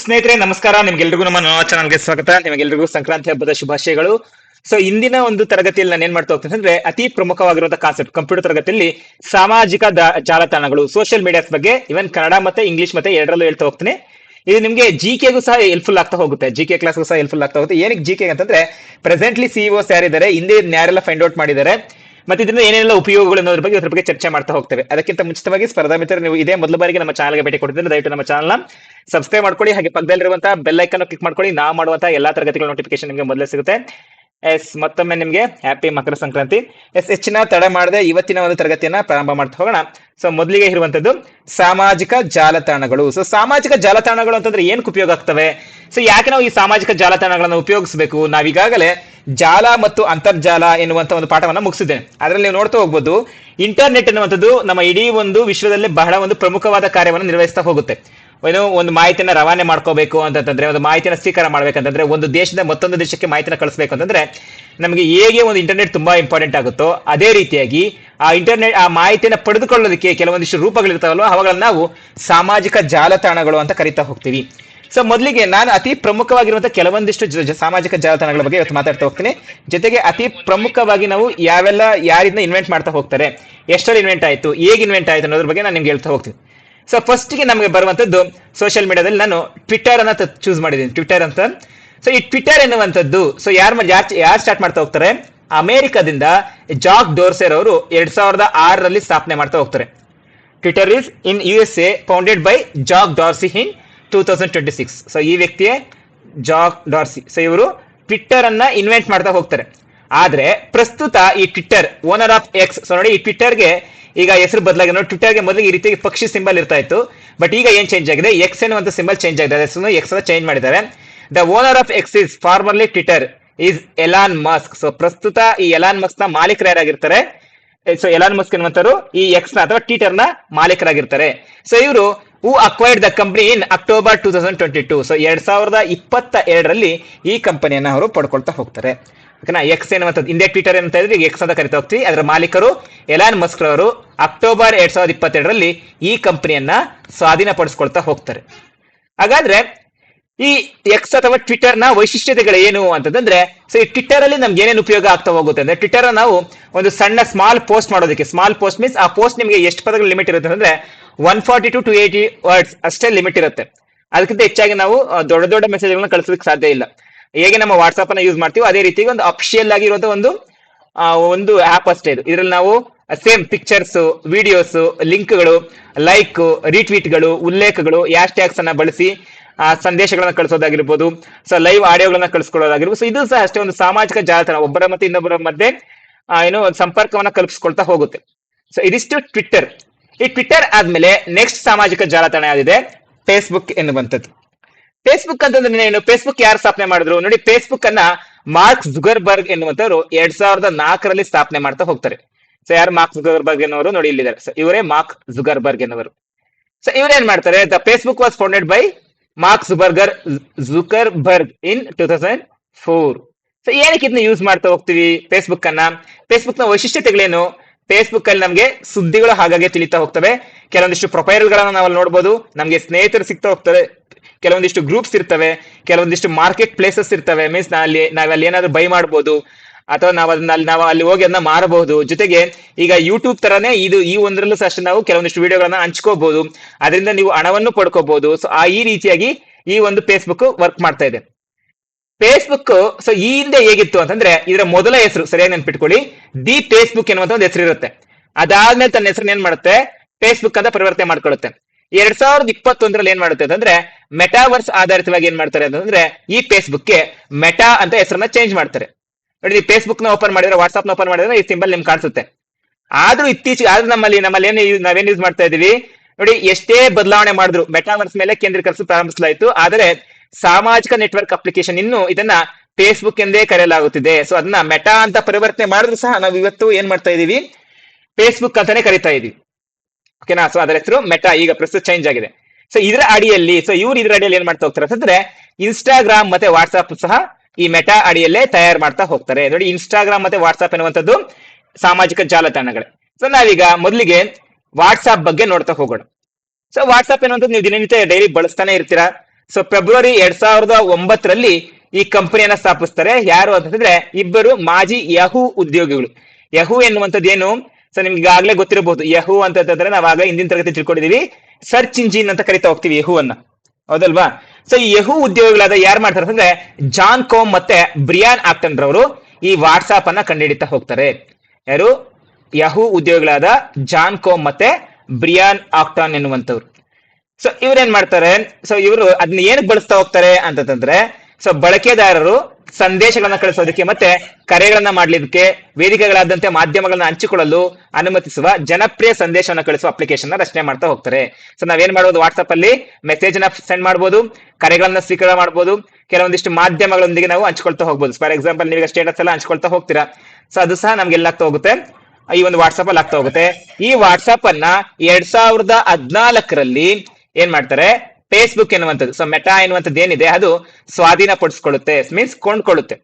ಸ್ನೇಹಿತರೆ, ನಮಸ್ಕಾರ. ನಿಮ್ಗೆಲ್ರಿಗೂ ನಮ್ಮ ನವ ಚಾನಲ್ಗೆ ಸ್ವಾಗತ. ನಿಮಗೆಲ್ರಿಗೂ ಸಂಕ್ರಾಂತಿ ಹಬ್ಬದ ಶುಭಾಶಯಗಳು. ಸೊ ಇಂದಿನ ಒಂದು ತರಗತಿಯಲ್ಲಿ ನಾನು ಏನ್ ಮಾಡ್ತಾ ಹೋಗ್ತೀನಿ ಅಂದ್ರೆ ಅತಿ ಪ್ರಮುಖವಾಗಿರುವಂತಹ ಕಾನ್ಸೆಪ್ಟ್ ಕಂಪ್ಯೂಟರ್ ತರಗತಿಯಲ್ಲಿ ಸಾಮಾಜಿಕ ಜಾಲತಾಣಗಳು ಸೋಷಿಯಲ್ ಮೀಡಿಯಾಸ್ ಬಗ್ಗೆ ಇವನ್ ಕನ್ನಡ ಮತ್ತೆ ಇಂಗ್ಲಿಷ್ ಮತ್ತೆ ಎರಡರಲ್ಲೂ ಹೇಳ್ತಾ ಹೋಗ್ತೀನಿ. ಇದು ನಿಮಗೆ ಜಿ ಕೆಗೂ ಸಹ ಹೆಲ್ಪ್ಫುಲ್ ಆಗ್ತಾ ಹೋಗುತ್ತೆ. ಜಿ ಕೆ ಕ್ಲಾಸ್ಗೂ ಸಹ ಹೆಲ್ಪ್ಫುಲ್ ಆಗ್ತಾ ಹೋಗುತ್ತೆ. ಏನಕ್ಕೆ ಜಿ ಕೆ ಅಂತಂದ್ರೆ ಪ್ರೆಸೆಂಟ್ಲಿ ಸಿಇಒಸ್ ಯಾರಿದ್ದಾರೆ, ಹಿಂದೆ ಯಾರೆಲ್ಲ ಫೈಂಡ್ ಔಟ್ ಮಾಡಿದ್ದಾರೆ ಮತ್ತೆ ಇದರಿಂದ ಏನೆಲ್ಲ ಉಪಯೋಗಗಳು ಅನ್ನೋದ್ರ ಬಗ್ಗೆ ಅದ್ರ ಬಗ್ಗೆ ಚರ್ಚೆ ಮಾಡ್ತಾ ಹೋಗ್ತೇವೆ. ಅದಕ್ಕಿಂತ ಮುಂಚಿತವಾಗಿ ಸ್ಪರ್ಧಾ ಮಿತ್ರ ನೀವು ಇದೇ ಮೊದಲ ಬಾರಿಗೆ ನಮ್ಮ ಚಾನಲ್ಗೆ ಭೇಟಿ ಕೊಟ್ಟಿದ್ರೆ ದಯವಿಟ್ಟು ನಮ್ಮ ಚಾನಲ್ನ ಸಬ್ಸ್ಕ್ರೈಬ್ ಮಾಡ್ಕೊಳ್ಳಿ. ಹಾಗೆ ಪಕ್ಕದಲ್ಲಿರುವಂತಹ ಬೆಲ್ ಐಕನ್ ಕ್ಲಿಕ್ ಮಾಡ್ಕೊಳ್ಳಿ. ನಾವು ಮಾಡುವಂತಹ ಎಲ್ಲಾ ತರಗತಿಗಳ ನೋಟಿಫಿಕೇಶನ್ ನಿಮಗೆ ಮೊದಲೇ ಸಿಗುತ್ತೆ. ಎಸ್, ಮತ್ತೊಮ್ಮೆ ನಿಮಗೆ ಹ್ಯಾಪಿ ಮಕರ ಸಂಕ್ರಾಂತಿ. ಎಸ್, ಹೆಚ್ಚಿನ ತಡೆ ಮಾಡದೆ ಇವತ್ತಿನ ಒಂದು ತರಗತಿಯನ್ನ ಪ್ರಾರಂಭ ಮಾಡ್ತಾ ಹೋಗೋಣ. ಸೊ ಮೊದಲಿಗೆ ಇರುವಂತದ್ದು ಸಾಮಾಜಿಕ ಜಾಲತಾಣಗಳು. ಸೊ ಸಾಮಾಜಿಕ ಜಾಲತಾಣಗಳು ಅಂತಂದ್ರೆ ಏನಕ್ಕೆ ಉಪಯೋಗ ಆಗ್ತವೆ? ಸೊ ಯಾಕೆ ನಾವು ಈ ಸಾಮಾಜಿಕ ಜಾಲತಾಣಗಳನ್ನು ಉಪಯೋಗಿಸಬೇಕು? ನಾವೀಗಾಗಲೇ ಜಾಲ ಮತ್ತು ಅಂತರ್ಜಾಲ ಎನ್ನುವಂತ ಒಂದು ಪಾಠವನ್ನ ಮುಗಿಸಿದ್ದೇನೆ. ಅದರಲ್ಲಿ ನೀವು ನೋಡ್ತಾ ಹೋಗ್ಬೋದು, ಇಂಟರ್ನೆಟ್ ಎನ್ನುವಂಥದ್ದು ನಮ್ಮ ಇಡೀ ಒಂದು ವಿಶ್ವದಲ್ಲಿ ಬಹಳ ಒಂದು ಪ್ರಮುಖವಾದ ಕಾರ್ಯವನ್ನು ನಿರ್ವಹಿಸ್ತಾ ಹೋಗುತ್ತೆ. ಏನು ಒಂದು ಮಾಹಿತಿನ ರವಾನೆ ಮಾಡ್ಕೋಬೇಕು ಅಂತಂದ್ರೆ ಒಂದು ಮಾಹಿತಿನ ಸ್ವೀಕಾರ ಮಾಡ್ಬೇಕಂತಂದ್ರೆ, ಒಂದು ದೇಶದ ಮತ್ತೊಂದು ದೇಶಕ್ಕೆ ಮಾಹಿತಿನ ಕಳಿಸ್ಬೇಕು ಅಂತಂದ್ರೆ, ನಮಗೆ ಹೇಗೆ ಒಂದು ಇಂಟರ್ನೆಟ್ ತುಂಬಾ ಇಂಪಾರ್ಟೆಂಟ್ ಆಗುತ್ತೋ, ಅದೇ ರೀತಿಯಾಗಿ ಆ ಇಂಟರ್ನೆಟ್ ಆ ಮಾಹಿತಿನ ಪಡೆದುಕೊಳ್ಳೋದಕ್ಕೆ ಕೆಲವೊಂದಿಷ್ಟು ರೂಪಗಳಿರ್ತಾವಲ್ವ, ಅವುಗಳನ್ನ ನಾವು ಸಾಮಾಜಿಕ ಜಾಲತಾಣಗಳು ಅಂತ ಕರಿತಾ ಹೋಗ್ತೀವಿ. ಸೊ ಮೊದಲಿಗೆ ನಾನು ಅತಿ ಪ್ರಮುಖವಾಗಿರುವಂತಹ ಕೆಲವೊಂದಿಷ್ಟು ಸಾಮಾಜಿಕ ಜಾಲತಾಣಗಳ ಬಗ್ಗೆ ಇವತ್ತು ಮಾತಾಡ್ತಾ ಹೋಗ್ತೀನಿ. ಜೊತೆಗೆ ಅತಿ ಪ್ರಮುಖವಾಗಿ ನಾವು ಯಾವೆಲ್ಲ, ಯಾರಿಂದ ಇನ್ವೆಂಟ್ ಮಾಡ್ತಾ ಹೋಗ್ತಾರೆ, ಎಷ್ಟರಲ್ಲಿ ಇನ್ವೆಂಟ್ ಆಯ್ತು, ಹೇಗೆ ಇನ್ವೆಂಟ್ ಆಯ್ತು ಅನ್ನೋದ್ರ ಬಗ್ಗೆ ನಾನು ನಿಮ್ಗೆ ಹೇಳ್ತಾ ಹೋಗ್ತೀನಿ. ಸೊ ಫಸ್ಟ್ಗೆ ನಮಗೆ ಬರುವಂತದ್ದು ಸೋಷಿಯಲ್ ಮೀಡಿಯಾದಲ್ಲಿ ನಾನು ಟ್ವಿಟರ್ ಅನ್ನ ಚೂಸ್ ಮಾಡಿದ್ದೀನಿ. ಟ್ವಿಟರ್ ಅಂತ. ಸೊ ಈ ಟ್ವಿಟರ್ ಎನ್ನುವಂಥದ್ದು ಸೊ ಯಾರು ಯಾರು ಸ್ಟಾರ್ಟ್ ಮಾಡ್ತಾ ಹೋಗ್ತಾರೆ? ಅಮೆರಿಕದಿಂದ ಜಾಕ್ ಡೋರ್ಸೆರ್ ಅವರು ಎರಡ್ ಸಾವಿರದ ಆರರಲ್ಲಿ ಸ್ಥಾಪನೆ ಮಾಡ್ತಾ ಹೋಗ್ತಾರೆ. Twitter is in U S A founded by Jack Dorsey in two thousand twenty six so ಈ ವ್ಯಕ್ತಿಯೇ ಜಾಕ್ ಡಾರ್ಸಿ. ಸೊ ಇವರು ಟ್ವಿಟ್ಟರ್ ಅನ್ನ ಇನ್ವೆಂಟ್ ಮಾಡ್ತಾ ಹೋಗ್ತಾರೆ. ಆದ್ರೆ, ಪ್ರಸ್ತುತ ಈ Twitter owner of X so ನೋಡಿ ಈ ಟ್ವಿಟ್ಟರ್ಗೆ ಈಗ ಹೆಸರು ಬದಲಾಗಿ ನೋಡಿ ಟ್ವಿಟರ್ಗೆ ಮೊದಲಿಗೆ ಈ ರೀತಿ ಪಕ್ಷಿ ಸಿಂಬಲ್ ಇರ್ತಾ ಇತ್ತು ಬಟ್ ಈಗ ಏನ್ ಚೇಂಜ್ ಆಗಿದೆ? ಎಕ್ಸ್ ಎನ್ನುವಂತ ಸಿಂಬಲ್ ಚೇಂಜ್ ಆಗಿದೆ. ಹೆಸರು ಎಕ್ಸ್ ಚೇಂಜ್ ಮಾಡಿದ್ದಾರೆ. The owner of X is formerly Twitter is Elon Musk so ಪ್ರಸ್ತುತ ಈ ಎಲಾನ್ ಮಸ್ಕ್ನ ಮಾಲೀಕರು ಯಾರಾಗಿರ್ತಾರೆ? ಸೊ ಎಲಾನ್ ಮಸ್ಕ್ ಎನ್ನುವಂತರು ಈ ಎಕ್ಸ್ನ ಅಥವಾ ಟ್ವಿಟರ್ನ ಮಾಲೀಕರಾಗಿರ್ತಾರೆ. ಸೊ ಇವರು who acquired the company in October two thousand twenty two so ಎರಡ್ ಸಾವಿರದ ಇಪ್ಪತ್ತ ಎರಡರಲ್ಲಿ ಈ ಕಂಪನಿಯನ್ನು ಅವರು ಪಡ್ಕೊಳ್ತಾ ಹೋಗ್ತಾರೆ. ಓಕೆನಾ? ಎಕ್ಸ್ ಏನಂತದ್ದು ಇಂಡಿಯಾ ಟ್ವಿಟರ್ ಅಂತ ಹೇಳಿದ್ರೆ ಎಕ್ಸ್ ಅಂತ ಕರಿತಾ ಹೋಗ್ತೀವಿ. ಅದರ ಮಾಲೀಕರು ಎಲಾನ್ ಮಸ್ಕ್ ಅವರು ಅಕ್ಟೋಬರ್ ಎರಡ್ ಸಾವಿರದ ಇಪ್ಪತ್ತೆರಡರಲ್ಲಿ ಈ ಕಂಪನಿಯನ್ನ ಸ್ವಾಧೀನಪಡಿಸ್ಕೊಳ್ತಾ ಹೋಗ್ತಾರೆ. ಹಾಗಾದ್ರೆ ಈ ಎಕ್ಸ್ ಅಥವಾ ಟ್ವಿಟರ್ನ ವೈಶಿಷ್ಟ್ಯತೆಗಳು ಏನು ಅಂತಂದ್ರೆ ಸೊ ಈ ಟ್ವಿಟರ್ ಅಲ್ಲಿ ನಮ್ಗೆ ಏನೇನು ಉಪಯೋಗ ಆಗ್ತಾ ಹೋಗುತ್ತೆ ಅಂದ್ರೆ ಟ್ವಿಟರ್ ನಾವು ಒಂದು ಸಣ್ಣ ಸ್ಮಾಲ್ ಪೋಸ್ಟ್ ಮಾಡೋದಕ್ಕೆ ಸ್ಮಾಲ್ ಪೋಸ್ಟ್ ಮೀನ್ಸ್ ಆ ಪೋಸ್ಟ್ ನಿಮಗೆ ಎಷ್ಟು ಪದಗಳು ಲಿಮಿಟ್ ಇರುತ್ತೆ ಅಂದ್ರೆ one forty to two eighty words ಅಷ್ಟೇ ಲಿಮಿಟ್ ಇರುತ್ತೆ. ಅದಕ್ಕಿಂತ ಹೆಚ್ಚಾಗಿ ನಾವು ದೊಡ್ಡ ದೊಡ್ಡ ಮೆಸೇಜ್ಗಳನ್ನ ಕಳಿಸೋದಕ್ಕೆ ಸಾಧ್ಯ ಇಲ್ಲ. ಹೇಗೆ ನಮ್ಮ ವಾಟ್ಸ್ಆಪ್ ಅನ್ನ ಯೂಸ್ ಮಾಡ್ತೀವಿ ಅದೇ ರೀತಿ ಒಂದು ಅಫಿಷಿಯಲ್ ಆಗಿರೋದು ಒಂದು ಒಂದು ಆಪ್ ಅಷ್ಟೇ ಇದು. ಇದ್ರಲ್ಲಿ ನಾವು ಸೇಮ್ ಪಿಕ್ಚರ್ಸ್ ವಿಡಿಯೋಸ್ ಲಿಂಕ್ಗಳು ಲೈಕ್ ರೀಟ್ವೀಟ್ಗಳು ಉಲ್ಲೇಖಗಳು ಹ್ಯಾಶ್ ಟ್ಯಾಗ್ಸ್ ಅನ್ನ ಬಳಸಿ ಸಂದೇಶಗಳನ್ನ ಕಳಿಸೋದಾಗಿರ್ಬೋದು ಸೊ ಲೈವ್ ಆಡಿಯೋಗಳನ್ನ ಕಳಿಸ್ಕೊಳ್ಳೋದಾಗಿರ್ಬೋದು. ಸೊ ಇದು ಸಹ ಅಷ್ಟೇ ಒಂದು ಸಾಮಾಜಿಕ ಜಾಲತಾಣ. ಒಬ್ಬರ ಮತ್ತೆ ಇನ್ನೊಬ್ಬರ ಮಧ್ಯೆ ಏನು ಒಂದು ಸಂಪರ್ಕವನ್ನ ಕಲ್ಪಿಸ್ಕೊಳ್ತಾ ಹೋಗುತ್ತೆ. ಸೊ ಇದಿಷ್ಟು ಟ್ವಿಟ್ಟರ್ ಈ ಟ್ವಿಟ್ಟರ್ ಆದ್ಮೇಲೆ ನೆಕ್ಸ್ಟ್ ಸಾಮಾಜಿಕ ಜಾಲತಾಣ ಯಾವ್ದಿದೆ? ಫೇಸ್ಬುಕ್ ಎನ್ನುವಂಥದ್ದು. ಫೇಸ್ಬುಕ್ ಅಂತಂದ್ರೆ ಏನು ಫೇಸ್ಬುಕ್ ಯಾರು ಸ್ಥಾಪನೆ ಮಾಡಿದ್ರು? ನೋಡಿ ಫೇಸ್ಬುಕ್ ಅನ್ನ ಮಾರ್ಕ್ ಜುಗರ್ಬರ್ಗ್ ಎನ್ನುವಂತವರು ಎರಡ್ ಸಾವಿರದ ನಾಲ್ಕರಲ್ಲಿ ಸ್ಥಾಪನೆ ಮಾಡ್ತಾ ಹೋಗ್ತಾರೆ. ಸೊ ಯಾರು ಮಾರ್ಕ್ ಜುಗರ್ಬರ್ಗ್ ಎನ್ನುವರು ನೋಡಿ, ಇಲ್ಲಿದ್ದಾರೆ. ಸೊ ಇವರೇ ಮಾರ್ಕ್ ಜುಗರ್ಬರ್ಗ್ ಎನ್ನುವರು. ಸೊ ಇವರೇನ್ ಮಾಡ್ತಾರೆ? The Facebook was founded by Mark Zuberger Zuckerberg in two thousand four so ಏನಕ್ಕೆ ಇದನ್ನ ಯೂಸ್ ಮಾಡ್ತಾ ಹೋಗ್ತೀವಿ ಫೇಸ್ಬುಕ್ ಅನ್ನ? ಫೇಸ್ಬುಕ್ನ ವೈಶಿಷ್ಟ್ಯತೆಗಳೇನು? ಫೇಸ್ಬುಕ್ ಅಲ್ಲಿ ನಮಗೆ ಸುದ್ದಿಗಳು ಹಾಗಾಗಿ ತಿಳಿತಾ ಹೋಗ್ತವೆ. ಕೆಲವೊಂದಿಷ್ಟು ಪ್ರೊಫೈಲ್ ಗಳನ್ನ ನಾವು ಅಲ್ಲಿ ನೋಡಬಹುದು ನಮಗೆ ಸ್ನೇಹಿತರು ಸಿಗ್ತಾ ಹೋಗ್ತಾರೆ ಕೆಲವೊಂದಿಷ್ಟು ಗ್ರೂಪ್ಸ್ ಇರ್ತವೆ, ಕೆಲವೊಂದಿಷ್ಟು ಮಾರ್ಕೆಟ್ ಪ್ಲೇಸಸ್ ಇರ್ತವೆ. ಮೀನ್ಸ್ ಅಲ್ಲಿ ನಾವಲ್ಲಿ ಏನಾದ್ರು ಬೈ ಮಾಡ್ಬೋದು, ಅಥವಾ ನಾವು ಅದನ್ನ ಅಲ್ಲಿ ನಾವು ಅಲ್ಲಿ ಹೋಗಿ ಅದನ್ನ ಮಾರಬಹುದು. ಜೊತೆಗೆ ಈಗ ಯೂಟ್ಯೂಬ್ ತರನೇ ಇದು, ಈ ಒಂದರಲ್ಲೂ ಸಹ ನಾವು ಕೆಲವೊಂದಿಷ್ಟು ವಿಡಿಯೋಗಳನ್ನ ಹಂಚ್ಕೋಬಹುದು ಅದರಿಂದ ನೀವು ಹಣವನ್ನು ಪಡ್ಕೋಬಹುದು ಸೊ ಆ ಈ ರೀತಿಯಾಗಿ ಈ ಒಂದು ಫೇಸ್ಬುಕ್ ವರ್ಕ್ ಮಾಡ್ತಾ ಇದೆ. ಫೇಸ್ಬುಕ್ ಸೊ ಈ ಹಿಂದೆ ಹೇಗಿತ್ತು ಅಂತಂದ್ರೆ, ಇದರ ಮೊದಲ ಹೆಸರು, ಸರಿಯಾಗಿ ನೆನ್ಪಿಟ್ಕೊಳ್ಳಿ. ದಿ ಫೇಸ್ಬುಕ್ ಎನ್ನುವಂತ ಒಂದು ಹೆಸರು ಇರುತ್ತೆ ಅದಾದ್ಮೇಲೆ ತನ್ನ ಹೆಸರನ್ನ ಏನ್ ಮಾಡುತ್ತೆ? ಫೇಸ್ಬುಕ್ ಅಂತ ಪರಿವರ್ತನೆ ಮಾಡ್ಕೊಳ್ಳುತ್ತೆ. ಎರಡ್ ಸಾವಿರದ ಇಪ್ಪತ್ತೊಂದರಲ್ಲಿ ಏನ್ ಮಾಡುತ್ತೆ ಅಂತಂದ್ರೆ ಮೆಟಾವರ್ಸ್ ಆಧಾರಿತವಾಗಿ ಏನ್ ಮಾಡ್ತಾರೆ ಅಂತಂದ್ರೆ, ಈ ಫೇಸ್ಬುಕ್ಗೆ ಮೆಟಾ ಅಂತ ಹೆಸರನ್ನ ಚೇಂಜ್ ಮಾಡ್ತಾರೆ. ನೋಡಿ ಫೇಸ್ಬುಕ್ನ ಓಪನ್ ಮಾಡಿದ್ರೆ ವಾಟ್ಸ್ಆಪ್ನ ಓಪನ್ ಮಾಡಿದ್ರೆ ಈ ಸಿಂಬಲ್ ನಿಮ್ಗೆ ಕಾಣಿಸುತ್ತೆ. ಆದ್ರೂ ಇತ್ತೀಚೆಗೆ, ಆದ್ರೂ ನಮ್ಮಲ್ಲಿ ನಮ್ಮಲ್ಲಿ ಏನು ನಾವೇನ್ ಯೂಸ್ ಮಾಡ್ತಾ ಇದೀವಿ? ನೋಡಿ, ಎಷ್ಟೇ ಬದಲಾವಣೆ ಮಾಡಿದ್ರು ಮೆಟಾವರ್ಸ್ ಮೇಲೆ ಕೇಂದ್ರೀಕರಿಸಲು ಪ್ರಾರಂಭಿಸಲಾಯಿತು, ಆದರೆ ಸಾಮಾಜಿಕ ನೆಟ್ವರ್ಕ್ ಅಪ್ಲಿಕೇಶನ್ ಇನ್ನು ಇದನ್ನ ಫೇಸ್ಬುಕ್ ಎಂದೇ ಕರೆಯಲಾಗುತ್ತಿದೆ. ಸೊ ಅದನ್ನ ಮೆಟಾ ಅಂತ ಪರಿವರ್ತನೆ ಮಾಡಿದ್ರು ಸಹ ನಾವು ಇವತ್ತು ಏನ್ ಮಾಡ್ತಾ ಇದೀವಿ? ಫೇಸ್ಬುಕ್ ಅಂತಾನೆ ಕರಿತಾ ಇದೀವಿ. ಓಕೆನಾ ಸೊ ಅದರ ಹೆಸರು ಮೆಟಾ ಈಗ ಪ್ರಸ್ತುತ ಚೇಂಜ್ ಆಗಿದೆ. ಸೊ ಇದರ ಅಡಿಯಲ್ಲಿ ಸೊ ಇವ್ರು ಇದರ ಅಡಿಯಲ್ಲಿ ಏನ್ ಮಾಡ್ತಾ ಹೋಗ್ತಾರೆ ಅಂತಂದ್ರೆ ಇನ್ಸ್ಟಾಗ್ರಾಮ್ ಮತ್ತೆ ವಾಟ್ಸ್ಆಪ್ ಸಹ ಈ ಮೆಟಾ ಅಡಿಯಲ್ಲೇ ತಯಾರು ಮಾಡ್ತಾ ಹೋಗ್ತಾರೆ. ನೋಡಿ ಇನ್ಸ್ಟಾಗ್ರಾಮ್ ಮತ್ತೆ ವಾಟ್ಸ್ಆಪ್ ಎನ್ನುವಂಥದ್ದು ಸಾಮಾಜಿಕ ಜಾಲತಾಣಗಳೇ. ಸೊ ನಾವೀಗ ಮೊದಲಿಗೆ ವಾಟ್ಸ್ಆಪ್ ಬಗ್ಗೆ ನೋಡ್ತಾ ಹೋಗೋಣ. ಸೊ ವಾಟ್ಸ್ಆಪ್ ಎನ್ನುವಂಥದ್ದು ನೀವು ದಿನನಿತ್ಯ ಡೈಲಿ ಬಳಸ್ತಾನೆ ಇರ್ತೀರಾ? ಸೊ ಫೆಬ್ರವರಿ ಎರಡ್ ಸಾವಿರದ ಒಂಬತ್ತರಲ್ಲಿ ಈ ಕಂಪನಿಯನ್ನ ಸ್ಥಾಪಿಸ್ತಾರೆ. ಯಾರು ಅಂತಂದ್ರೆ, ಇಬ್ಬರು ಮಾಜಿ ಯಹೂ ಉದ್ಯೋಗಿಗಳು. ಯಹೂ ಎನ್ನುವಂಥದ್ದು ಏನು? ಸೊ ನಿಮ್ಗೆ ಈಗಾಗಲೇ ಗೊತ್ತಿರಬಹುದು ಯಹೂ ಅಂತಂದ್ರೆ ಆಗ ಹಿಂದಿನ ತರಗತಿ ತಿಳ್ಕೊಂಡಿದೀವಿ. ಸರ್ಚ್ ಇಂಜಿನ್ ಅಂತ ಕರಿತಾ ಹೋಗ್ತೀವಿ ಯಹೂ ಅನ್ನ ಹೌದಲ್ವಾ? ಸೊ ಈ ಯಹೂ ಉದ್ಯೋಗಿಗಳಾದ ಯಾರು ಮಾಡ್ತಾರೆ ಅಂದ್ರೆ ಜಾನ್ ಕೋಮ್ ಮತ್ತೆ ಬ್ರಿಯಾನ್ ಆಕ್ಟನ್ ರವರು ಈ ವಾಟ್ಸಾಪ್ ಅನ್ನ ಕಂಡುಹಿಡಿತಾ ಹೋಗ್ತಾರೆ. ಯಾರು? ಯಹೂ ಉದ್ಯೋಗಿಗಳಾದ ಜಾನ್ ಕೋಮ್ ಮತ್ತೆ ಬ್ರಿಯಾನ್ ಆಕ್ಟಾನ್ ಎನ್ನುವಂಥವ್ರು. ಸೊ ಇವ್ರೇನ್ ಮಾಡ್ತಾರೆ? ಸೊ ಇವರು ಅದನ್ನ ಏನಕ್ಕೆ ಬಳಸ್ತಾ ಹೋಗ್ತಾರೆ ಅಂತಂದ್ರೆ ಸೊ ಬಳಕೆದಾರರು ಸಂದೇಶಗಳನ್ನ ಕಳಿಸೋದಕ್ಕೆ ಮತ್ತೆ ಕರೆಗಳನ್ನ ಮಾಡ್ಲಿಕ್ಕೆ ವೇದಿಕೆಗಳಾದಂತೆ ಮಾಧ್ಯಮಗಳನ್ನ ಹಂಚಿಕೊಳ್ಳಲು ಅನುಮತಿಸುವ ಜನಪ್ರಿಯ ಸಂದೇಶವನ್ನು ಕಳಿಸುವ ಅಪ್ಲಿಕೇಶನ್ ರಚನೆ ಮಾಡ್ತಾ ಹೋಗ್ತಾರೆ. ಸೊ ನಾವೇನ್ ಮಾಡ್ಬೋದು? ವಾಟ್ಸ್ಆಪ್ ಅಲ್ಲಿ ಮೆಸೇಜ್ನ ಸೆಂಡ್ ಮಾಡ್ಬೋದು, ಕರೆಗಳನ್ನ ಸ್ವೀಕಾರ ಮಾಡ್ಬೋದು, ಕೆಲವೊಂದಿಷ್ಟು ಮಾಧ್ಯಮಗಳೊಂದಿಗೆ ನಾವು ಹಂಚ್ಕೊಳ್ತಾ ಹೋಗ್ಬೋದು. ಫಾರ್ ಎಕ್ಸಾಂಪಲ್ ನೀವೀಗ ಸ್ಟೇಟಸ್ ಎಲ್ಲ ಹಂಚ್ಕೊಳ್ತಾ ಹೋಗ್ತೀರಾ? ಸೊ ಅದು ಸಹ ನಮ್ಗೆ ಎಲ್ಲ ಆಗ್ತಾ ಹೋಗುತ್ತೆ? ಈ ಒಂದು ವಾಟ್ಸ್ಆಪ್ ಅಲ್ಲಿ ಆಗ್ತಾ ಹೋಗುತ್ತೆ. ಈ ವಾಟ್ಸ್ಆಪ್ ಅನ್ನ ಎರಡ್ ಸಾವಿರದ ಹದ್ನಾಲ್ಕರಲ್ಲಿ ಏನ್ ಮಾಡ್ತಾರೆ? ಫೇಸ್ಬುಕ್ ಎನ್ನುವಂಥದ್ದು. ಸೊ ಮೆಟಾ ಎನ್ನುವಂಥದ್ದು ಏನಿದೆ? ಅದು ಸ್ವಾಧೀನ ಪಡಿಸ್ಕೊಳ್ಳುತ್ತೆ. ಮೀನ್ಸ್ ಕೊಂಡ್ಕೊಳ್ಳುತ್ತೆ.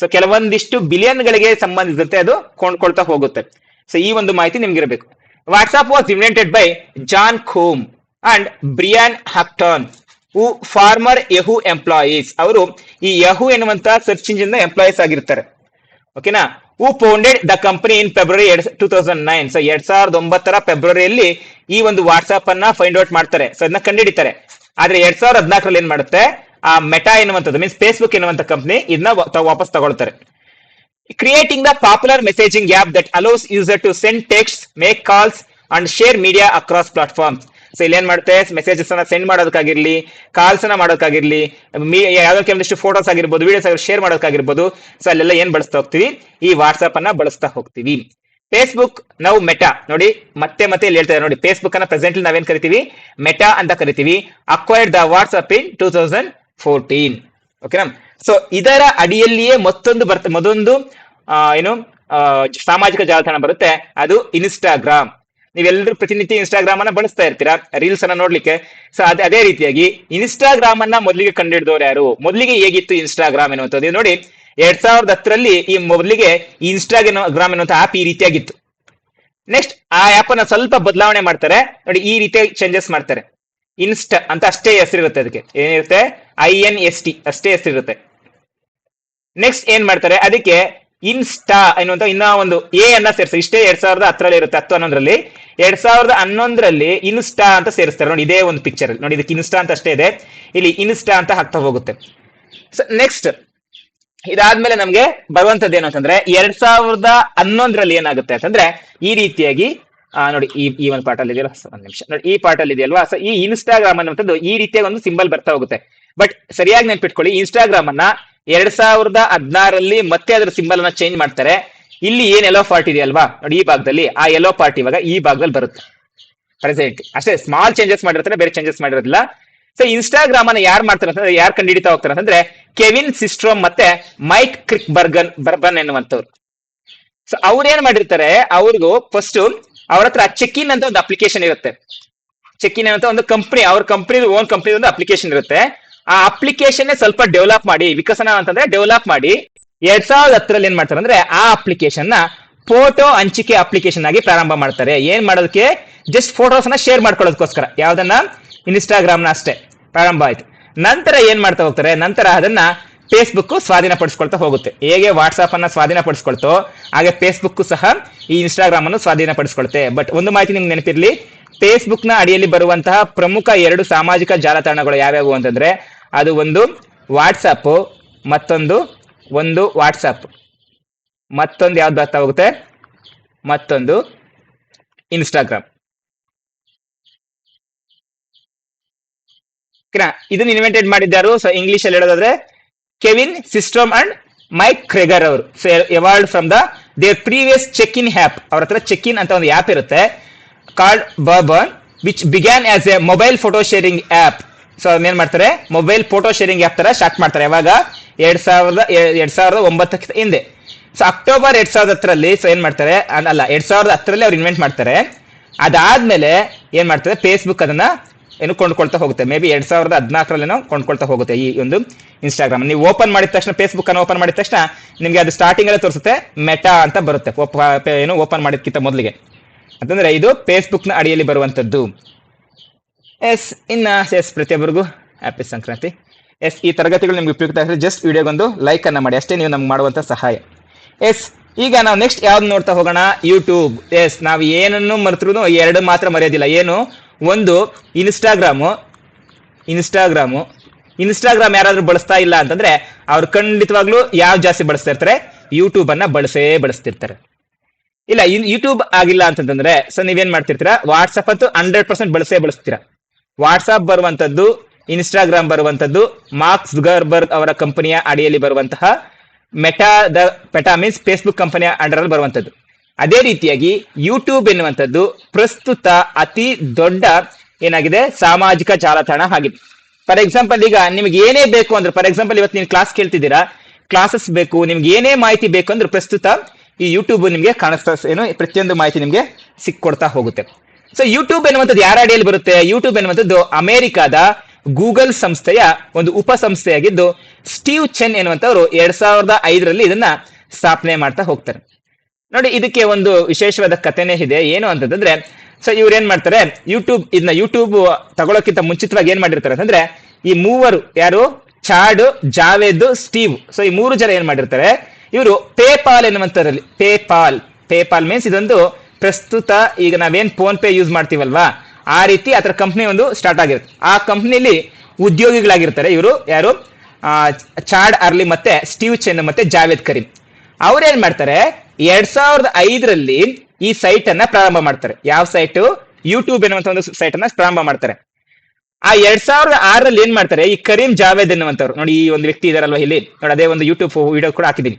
ಸೊ ಕೆಲವೊಂದಿಷ್ಟು ಬಿಲಿಯನ್ ಗಳಿಗೆ ಸಂಬಂಧಿಸಿದಂತೆ ಅದು ಕೊಂಡ್ಕೊಳ್ತಾ ಹೋಗುತ್ತೆ. ಸೊ ಈ ಒಂದು ಮಾಹಿತಿ ನಿಮ್ಗೆ ಇರಬೇಕು WhatsApp was invented by Jan Koum and Brian Acton who former Yahoo employees ಅವರು ಈ ಯಹು ಎನ್ನುವಂತ ಸರ್ಚ್ ಇಂಜಿನ್ ಎಂಪ್ಲಾಯೀಸ್ ಆಗಿರ್ತಾರೆ. ಓಕೆನಾ who founded the company in February ಎರಡ್ ಟೂ ತೌಸಂಡ್ ನೈನ್ ಸೊ ಎರಡ್ ಸಾವಿರದ ಒಂಬತ್ತರ ಫೆಬ್ರವರಿಯಲ್ಲಿ ಈ ಒಂದು ವಾಟ್ಸ್ಆಪ್ ಅನ್ನ ಫೈಂಡ್ ಔಟ್ ಮಾಡ್ತಾರೆ. ಸೊ ಅದನ್ನ ಕಂಡುಹಿಡಿತಾರೆ ಆದ್ರೆ ಎರಡ್ ಸಾವಿರದ ಹದಿನಾಲ್ಕರಲ್ಲಿ ಏನ್ ಮಾಡುತ್ತೆ? ಆ ಮೆಟಾ ಎನ್ನುವಂಥದ್ದು ಮೀನ್ಸ್ ಫೇಸ್ಬುಕ್ ಎನ್ನುವಂಥ ಕಂಪ್ನಿ ಇದನ್ನ ವಾಪಸ್ ತಗೊಳ್ತಾರೆ. Creating the popular messaging app that allows user to send text make calls and share media across platforms so ಇಲ್ಲಿ ಏನ್ ಮಾಡುತ್ತೆ? ಮೆಸೇಜಸ್ ಅನ್ನ ಸೆಂಡ್ ಮಾಡೋದಕ್ಕಾಗಿರ್ಲಿ ಕಾಲ್ಸ್ ಅನ್ನ ಮಾಡೋದಕ್ಕಾಗಿರ್ಲಿ ಯಾವ್ದೋ ಕೆಲವೊಂದಿಷ್ಟು ಫೋಟೋಸ್ ಆಗಿರ್ಬೋದು ವಿಡಿಯೋಸ್ ಶೇರ್ ಮಾಡೋದಕ್ಕಾಗಿರ್ಬೋದು. ಸೊ ಅಲ್ಲೆಲ್ಲ ಏನ್ ಬಳಸ್ತಾ ಹೋಗ್ತೀವಿ? ಈ ವಾಟ್ಸ್ಆಪ್ ಅನ್ನ ಬಳಸ್ತಾ ಹೋಗ್ತೀವಿ. ಫೇಸ್ಬುಕ್ ನಾವು ಮೆಟಾ ನೋಡಿ, ಮತ್ತೆ ಮತ್ತೆ ಇಲ್ಲಿ ಹೇಳ್ತಾರೆ ನೋಡಿ ಫೇಸ್ಬುಕ್ ಅನ್ನ ಪ್ರೆಸೆಂಟ್ ನಾವೇನ್ ಕರಿತೀವಿ? ಮೆಟಾ ಅಂತ ಕರಿತೀವಿ. Acquired the WhatsApp in two thousand fourteen ಓಕೆನಾ ಸೊ ಇದರ ಅಡಿಯಲ್ಲಿಯೇ ಮತ್ತೊಂದು ಬರ್ತ ಮೊದೊಂದು ಏನು ಸಾಮಾಜಿಕ ಜಾಲತಾಣ ಬರುತ್ತೆ. ಅದು ಇನ್ಸ್ಟಾಗ್ರಾಮ್ ನೀವೆಲ್ಲರೂ ಪ್ರತಿನಿತ್ಯ ಇನ್ಸ್ಟಾಗ್ರಾಮ್ ಅನ್ನ ಬಳಸ್ತಾ ಇರ್ತೀರಾ? ರೀಲ್ಸ್ ಅನ್ನ ನೋಡ್ಲಿಕ್ಕೆ. ಸೊ ಅದೇ ಅದೇ ರೀತಿಯಾಗಿ ಇನ್ಸ್ಟಾಗ್ರಾಮ್ ಅನ್ನ ಮೊದಲಿಗೆ ಕಂಡುಹಿಡಿದವರು ಯಾರು? ಮೊದಲಿಗೆ ಹೇಗಿತ್ತು ಇನ್ಸ್ಟಾಗ್ರಾಮ್ ಎನ್ನುವಂಥದ್ದು? ನೋಡಿ ಎರಡ್ ಸಾವಿರದ ಹತ್ತರಲ್ಲಿ ಈ ಮೊದಲಿಗೆ ಇನ್ಸ್ಟಾಗ್ರಾಮ್ ಎನ್ನುವಂತ ಆಪ್ ಈ ರೀತಿಯಾಗಿತ್ತು. ನೆಕ್ಸ್ಟ್ ಆ ಆಪ್ ಅನ್ನ ಸ್ವಲ್ಪ ಬದಲಾವಣೆ ಮಾಡ್ತಾರೆ. ನೋಡಿ, ಈ ರೀತಿಯ ಚೇಂಜಸ್ ಮಾಡ್ತಾರೆ. ಇನ್ಸ್ಟ್ ಅಂತ ಅಷ್ಟೇ ಹೆಸರಿರುತ್ತೆ ಅದಕ್ಕೆ. ಏನಿರುತ್ತೆ? ಐ ಎನ್ ಎಸ್ ಟಿ ಅಷ್ಟೇ ಹೆಸರಿರುತ್ತೆ. ನೆಕ್ಸ್ಟ್ ಏನ್ ಮಾಡ್ತಾರೆ? ಅದಕ್ಕೆ ಇನ್ಸ್ಟಾ ಎನ್ನುವಂತ ಇನ್ನ ಒಂದು ಎ ಅನ್ನ ಸೇರಿಸ್ತಾರೆ. ಇಷ್ಟೇ ಎರಡ್ ಸಾವಿರದ ಹತ್ತರಲ್ಲಿ ಇರುತ್ತೆ, ಹತ್ತು ಹನ್ನೊಂದರಲ್ಲಿ. ಎರಡ್ ಸಾವಿರದ ಹನ್ನೊಂದರಲ್ಲಿ ಇನ್ಸ್ಟಾ ಅಂತ ಸೇರಿಸ್ತಾರೆ. ನೋಡಿ, ಇದೇ ಒಂದು ಪಿಕ್ಚರ್ ನೋಡಿ, ಇದಕ್ಕೆ ಇನ್ಸ್ಟಾ ಅಂತ ಅಷ್ಟೇ ಇದೆ. ಇಲ್ಲಿ ಇನ್ಸ್ಟಾ ಅಂತ ಹಾಕ್ತಾ ಹೋಗುತ್ತೆ. ನೆಕ್ಸ್ಟ್ ಇದಾದ್ಮೇಲೆ ನಮ್ಗೆ ಬರುವಂತದ್ದು ಏನು ಅಂತಂದ್ರೆ ಎರಡ್ ಸಾವಿರದ ಹನ್ನೊಂದರಲ್ಲಿ ಏನಾಗುತ್ತೆ ಅಂತಂದ್ರೆ ಈ ರೀತಿಯಾಗಿ ಆ, ನೋಡಿ ಈ ಈ ಒಂದು ಪಾರ್ಟ್ ಇದೆಯಲ್ಲ ಒಂದ್ ನಿಮಿಷ. ನೋಡಿ ಈ ಪಾರ್ಟ್ ಅಲ್ಲಿ ಇದೆಯಲ್ವಾ? ಸೊ ಈ ಇನ್ಸ್ಟಾಗ್ರಾಮ್ ಅನ್ನುವಂಥದ್ದು ಈ ರೀತಿಯಾಗಿ ಒಂದು ಸಿಂಬಲ್ ಬರ್ತಾ ಹೋಗುತ್ತೆ. ಬಟ್ ಸರಿಯಾಗಿ ನೆನ್ಪಿಟ್ಕೊಳ್ಳಿ ಇನ್ಸ್ಟಾಗ್ರಾಮ್ ಅನ್ನ ಎರಡ್ ಸಾವಿರದ ಹದಿನಾರಲ್ಲಿ ಮತ್ತೆ ಅದರ ಸಿಂಬಲ್ ಅನ್ನ ಚೇಂಜ್ ಮಾಡ್ತಾರೆ. ಇಲ್ಲಿ ಏನ್ ಎಲ್ಲೋ ಪಾರ್ಟ್ ಇದೆಯಲ್ವಾ? ನೋಡಿ ಈ ಭಾಗದಲ್ಲಿ ಆ ಎಲ್ಲೋ ಪಾರ್ಟ್ ಇವಾಗ ಈ ಭಾಗದಲ್ಲಿ ಬರುತ್ತೆ. ಪ್ರೆಸೆಂಟ್ ಅಷ್ಟೇ ಸ್ಮಾಲ್ ಚೇಂಜಸ್ ಮಾಡಿರ್ತಾರೆ ಬೇರೆ ಚೇಂಜಸ್ ಮಾಡಿರೋದಿಲ್ಲ. ಸೊ ಇನ್ಸ್ಟಾಗ್ರಾಮ್ ಅನ್ನ ಯಾರು ಮಾಡ್ತಾರೆ ಅಂತಂದ್ರೆ ಯಾರು ಕಂಡುಹಿಡಿತಾ ಹೋಗ್ತಾರೆ ಅಂತಂದ್ರೆ ಕೆವಿನ್ ಸಿಸ್ಟ್ರೋಮ್ ಮತ್ತೆ ಮೈಕ್ ಕ್ರಿಕ್ ಬರ್ಗನ್ ಬರ್ಬನ್ ಎನ್ನುವಂಥವ್ರು. ಸೊ ಅವ್ರು ಏನ್ ಮಾಡಿರ್ತಾರೆ, ಅವ್ರಿಗೂ ಫಸ್ಟ್ ಅವ್ರ ಹತ್ರ ಚೆಕ್ ಇನ್ ಅಂತ ಒಂದು ಅಪ್ಲಿಕೇಶನ್ ಇರುತ್ತೆ. ಚೆಕ್ಕಿನ್ ಅಂತ ಒಂದು ಕಂಪ್ನಿ ಅವ್ರ ಕಂಪ್ನಿ ಓನ್ ಕಂಪ್ನಿ ಒಂದು ಅಪ್ಲಿಕೇಶನ್ ಇರುತ್ತೆ. ಆ ಅಪ್ಲಿಕೇಶನ್ ಸ್ವಲ್ಪ ಡೆವಲಪ್ ಮಾಡಿ, ವಿಕಸನ ಅಂತಂದ್ರೆ ಡೆವಲಪ್ ಮಾಡಿ, ಎರಡ್ ಸಾವಿರದ ಹತ್ತರಲ್ಲಿ ಏನ್ ಮಾಡ್ತಾರೆ ಅಂದ್ರೆ ಆ ಅಪ್ಲಿಕೇಶನ್ನ ಫೋಟೋ ಹಂಚಿಕೆ ಅಪ್ಲಿಕೇಶನ್ ಆಗಿ ಪ್ರಾರಂಭ ಮಾಡ್ತಾರೆ. ಏನ್ ಮಾಡೋದಕ್ಕೆ? ಜಸ್ಟ್ ಫೋಟೋಸ್ನ ಶೇರ್ ಮಾಡ್ಕೊಳ್ಳೋದಕ್ಕೋಸ್ಕರ. ಯಾವ್ದನ್ನ? ಇನ್ಸ್ಟಾಗ್ರಾಮ್ನ ಅಷ್ಟೇ. ಪ್ರಾರಂಭ ಆಯ್ತು. ನಂತರ ಏನ್ ಮಾಡ್ತಾ ಹೋಗ್ತಾರೆ? ನಂತರ ಅದನ್ನ ಫೇಸ್ಬುಕ್ ಸ್ವಾಧೀನಪಡಿಸ್ಕೊಳ್ತಾ ಹೋಗುತ್ತೆ. ಹೇಗೆ ವಾಟ್ಸ್ಆಪ್ ಅನ್ನ ಸ್ವಾಧೀನಪಡಿಸ್ಕೊಳ್ತೋ, ಹಾಗೆ ಫೇಸ್ಬುಕ್ ಸಹ ಈ ಇನ್ಸ್ಟಾಗ್ರಾಮ್ ಅನ್ನು ಸ್ವಾಧೀನಪಡಿಸ್ಕೊಳುತ್ತೆ ಬಟ್ ಒಂದು ಮಾಹಿತಿ ನಿಮ್ಗೆ ನೆನಪಿರ್ಲಿ ಫೇಸ್ಬುಕ್ನ ಅಡಿಯಲ್ಲಿ ಬರುವಂತಹ ಪ್ರಮುಖ ಎರಡು ಸಾಮಾಜಿಕ ಜಾಲತಾಣಗಳು ಯಾವ್ಯಾವು ಅಂತಂದ್ರೆ, ಅದು ಒಂದು ವಾಟ್ಸಪ್ ಮತ್ತೊಂದು ಒಂದು ವಾಟ್ಸಪ್ ಮತ್ತೊಂದು ಯಾವ್ದು ಬರ್ತಾ ಹೋಗುತ್ತೆ? ಮತ್ತೊಂದು ಇನ್ಸ್ಟಾಗ್ರಾಮ್ ಇದನ್ನ ಇನ್ವೆಂಟೆಡ್ ಮಾಡಿದ್ದಾರು ಸೊ ಇಂಗ್ಲಿಷ್ ಅಲ್ಲಿ ಹೇಳೋದಾದ್ರೆ Kevin Systrom and Mike Krieger ಅವರು. So evolved from the their previous check in app ಅವ್ರ ಹತ್ರ ಚೆಕ್ ಇನ್ ಅಂತ ಒಂದು ಆ್ಯಪ್ ಇರುತ್ತೆ. Called Burbn which began as a mobile photo sharing app so ಅದನ್ನೇನ್ ಮಾಡ್ತಾರೆ? Mobile photo sharing app ತರ start ಮಾಡ್ತಾರೆ. ಯಾವಾಗ? ಎರಡ್ ಸಾವಿರದ ಎರಡ್ ಸಾವಿರದ ಒಂಬತ್ತಕ್ಕೆ ಹಿಂದೆ. ಸೊ ಅಕ್ಟೋಬರ್ ಎರಡ್ ಸಾವಿರದ ಹತ್ತರಲ್ಲಿ ಸೊ ಏನ್ ಮಾಡ್ತಾರೆ? ಅಲ್ಲ, ಎರಡ್ ಸಾವಿರದ ಹತ್ತರಲ್ಲಿ ಅವ್ರು ಇನ್ವೆಂಟ್ ಮಾಡ್ತಾರೆ. ಅದಾದ್ಮೇಲೆ ಏನ್ ಮಾಡ್ತಾರೆ? ಫೇಸ್ಬುಕ್ ಅದನ್ನ ಏನು ಕೊಂಡ್ಕೊಳ್ತಾ ಹೋಗುತ್ತೆ. ಮೇ ಬಿ ಎರಡ್ ಸಾವಿರದ ಹದಿನಾಲ್ಕರಲ್ಲೇನೋ ಕೊಂಡ್ಕೊಳ್ತಾ ಹೋಗುತ್ತೆ ಈ ಒಂದು ಇನ್ಸ್ಟಾಗ್ರಾಮ್ ನೀವು ಓಪನ್ ಮಾಡಿದ ತಕ್ಷಣ ಫೇಸ್ಬುಕ್ ಅನ್ನು ಓಪನ್ ಮಾಡಿದ ತಕ್ಷಣ ನಿಮಗೆ ಅದು ಸ್ಟಾರ್ಟಿಂಗ್ ಅಲ್ಲೇ ತೋರಿಸುತ್ತೆ ಮೆಟಾ ಅಂತ ಬರುತ್ತೆ. ಏನು ಓಪನ್ ಮಾಡಿದ್ಕಿಂತ ಮೊದಲಿಗೆ. ಅಂತಂದ್ರೆ ಇದು ಫೇಸ್ಬುಕ್ನ ಅಡಿಯಲ್ಲಿ ಬರುವಂತದ್ದು. ಎಸ್, ಇನ್ನ ಎಸ್ ಪ್ರತಿಯೊಬ್ಬರಿಗೂ ಹ್ಯಾಪಿ ಸಂಕ್ರಾಂತಿ. ಎಸ್, ಈ ತರಗತಿಗಳು ನಿಮ್ಗೆ ಉಪಯುಕ್ತ ಆಗಿದ್ರೆ ಜಸ್ಟ್ ವಿಡಿಯೋಗೊಂದು ಲೈಕ್ ಅನ್ನ ಮಾಡಿ. ಅಷ್ಟೇ ನೀವು ನಮ್ಗೆ ಮಾಡುವಂತ ಸಹಾಯ. ಎಸ್, ಈಗ ನಾವು ನೆಕ್ಸ್ಟ್ ಯಾವ್ದು ನೋಡ್ತಾ ಹೋಗೋಣ? ಯೂಟ್ಯೂಬ್ ಎಸ್, ನಾವು ಏನನ್ನು ಮರೆತ್ರು ಎರಡು ಮಾತ್ರ ಮರೆಯೋದಿಲ್ಲ. ಏನು? ಒಂದು ಇನ್ಸ್ಟಾಗ್ರಾಮು ಇನ್ಸ್ಟಾಗ್ರಾಮು ಇನ್ಸ್ಟಾಗ್ರಾಮ್ ಯಾರಾದರೂ ಬಳಸ್ತಾ ಇಲ್ಲ ಅಂತಂದ್ರೆ ಅವ್ರು ಖಂಡಿತವಾಗ್ಲೂ ಯಾವ ಜಾಸ್ತಿ ಬಳಸ್ತಾ ಇರ್ತಾರೆ? ಯೂಟ್ಯೂಬ್ ಅನ್ನ ಬಳಸೇ ಬಳಸ್ತಿರ್ತಾರೆ. ಇಲ್ಲ ಯೂಟ್ಯೂಬ್ ಆಗಿಲ್ಲ ಅಂತಂದ್ರೆ ಸೊ ನೀವೇನ್ ಮಾಡ್ತಿರ್ತೀರಾ? ವಾಟ್ಸಪ್ ಅಂತೂ ಹಂಡ್ರೆಡ್ ಪರ್ಸೆಂಟ್ ಬಳಸೇ ಬಳಸ್ತೀರಾ? ವಾಟ್ಸಪ್ ಬರುವಂತದ್ದು ಇನ್ಸ್ಟಾಗ್ರಾಮ್ ಬರುವಂತದ್ದು ಮಾರ್ಕ್ಸ್ ಗರ್ಬರ್ಗ್ ಅವರ ಕಂಪನಿಯ ಅಡಿಯಲ್ಲಿ ಬರುವಂತಹ ಮೆಟಾ ದ ಪೆಟಾ ಮೀನ್ಸ್ ಫೇಸ್ಬುಕ್ ಕಂಪನಿಯ ಅಂಡರ್ ಅಲ್ಲಿ ಬರುವಂತದ್ದು. ಅದೇ ರೀತಿಯಾಗಿ ಯೂಟ್ಯೂಬ್ ಎನ್ನುವಂಥದ್ದು ಪ್ರಸ್ತುತ ಅತಿ ದೊಡ್ಡ ಏನಾಗಿದೆ ಸಾಮಾಜಿಕ ಜಾಲತಾಣ ಆಗಿದೆ. ಫಾರ್ ಎಕ್ಸಾಂಪಲ್ ಈಗ ನಿಮ್ಗೆ ಏನೇ ಬೇಕು ಅಂದ್ರೆ ಫಾರ್ ಎಕ್ಸಾಂಪಲ್ ಇವತ್ತು ನೀವು ಕ್ಲಾಸ್ ಕೇಳ್ತಿದ್ದೀರಾ? ಕ್ಲಾಸಸ್ ಬೇಕು, ನಿಮ್ಗೆ ಏನೇ ಮಾಹಿತಿ ಬೇಕು ಅಂದ್ರೆ ಪ್ರಸ್ತುತ ಈ ಯೂಟ್ಯೂಬ್ ನಿಮಗೆ ಕಾಣಿಸ್ತಾ ಏನು, ಪ್ರತಿಯೊಂದು ಮಾಹಿತಿ ನಿಮಗೆ ಸಿಕ್ಕೊಡ್ತಾ ಹೋಗುತ್ತೆ. ಸೊ ಯೂಟ್ಯೂಬ್ ಎನ್ನುವಂಥದ್ದು ಯಾರ ಅಡಿಯಲ್ಲಿ ಬರುತ್ತೆ? ಯೂಟ್ಯೂಬ್ ಎನ್ನುವಂಥದ್ದು ಅಮೆರಿಕಾದ ಗೂಗಲ್ ಸಂಸ್ಥೆಯ ಒಂದು ಉಪ ಸಂಸ್ಥೆಯಾಗಿದ್ದು ಸ್ಟೀವ್ ಚೆನ್ ಎನ್ನುವಂಥವ್ರು ಎರಡ್ ಸಾವಿರದ ಐದರಲ್ಲಿ ಇದನ್ನ ಸ್ಥಾಪನೆ ಮಾಡ್ತಾ ಹೋಗ್ತಾರೆ. ನೋಡಿ, ಇದಕ್ಕೆ ಒಂದು ವಿಶೇಷವಾದ ಕಥೆನೇ ಇದೆ. ಏನು ಅಂತಂದ್ರೆ ಸೊ ಇವ್ರು ಏನ್ ಮಾಡ್ತಾರೆ ಯೂಟ್ಯೂಬ್ ಇದನ್ನ ಯೂಟ್ಯೂಬ್ ತಗೊಳಕ್ಕಿಂತ ಮುಂಚಿತವಾಗಿ ಏನ್ ಮಾಡಿರ್ತಾರೆ ಅಂತಂದ್ರೆ, ಈ ಮೂವರು ಯಾರು? ಚಾಡು, ಜಾವೇದ್, ಸ್ಟೀವ್. ಸೊ ಈ ಮೂರು ಜನ ಏನ್ ಮಾಡಿರ್ತಾರೆ, ಇವರು ಪೇಪಾಲ್ ಎನ್ನುವಂತದ್ರಲ್ಲಿ, ಪೇಪಾಲ್ ಪೇಪಾಲ್ ಮೀನ್ಸ್ ಇದೊಂದು ಪ್ರಸ್ತುತ, ಈಗ ನಾವೇನ್ ಫೋನ್ ಪೇ ಯೂಸ್ ಮಾಡ್ತೀವಲ್ವಾ? ಆ ರೀತಿ ಅದರ ಕಂಪ್ನಿ ಒಂದು ಸ್ಟಾರ್ಟ್ ಆಗಿರುತ್ತೆ. ಆ ಕಂಪ್ನಿಲಿ ಉದ್ಯೋಗಿಗಳಾಗಿರ್ತಾರೆ ಇವರು. ಯಾರು? ಚಾಡ್ ಅರ್ಲಿ ಮತ್ತೆ, ಸ್ಟೀವ್ ಚೆನ್ ಮತ್ತೆ ಜಾವೇದ್ ಕರೀಂ. ಅವ್ರೇನ್ ಮಾಡ್ತಾರೆ ಎರಡ್ ಸಾವಿರದ ಐದರಲ್ಲಿ ಈ ಸೈಟ್ ಅನ್ನ ಪ್ರಾರಂಭ ಮಾಡ್ತಾರೆ. ಯಾವ ಸೈಟ್? ಯೂಟ್ಯೂಬ್ ಎನ್ನುವಂತ ಒಂದು ಸೈಟ್ ಅನ್ನ ಪ್ರಾರಂಭ ಮಾಡ್ತಾರೆ. ಆ ಎರಡ್ ಸಾವಿರದ ಆರರಲ್ಲಿ ಏನ್ ಮಾಡ್ತಾರೆ? ಈ ಕರೀಂ ಜಾವೇದ್ ಎನ್ನುವಂತವ್ರು. ನೋಡಿ, ಈ ಒಂದು ವ್ಯಕ್ತಿ ಇದಾರಲ್ವ ಇಲ್ಲಿ? ನೋಡಿ, ಅದೇ ಒಂದು ಯೂಟ್ಯೂಬ್ ವಿಡಿಯೋ ಕೂಡ ಹಾಕಿದೀನಿ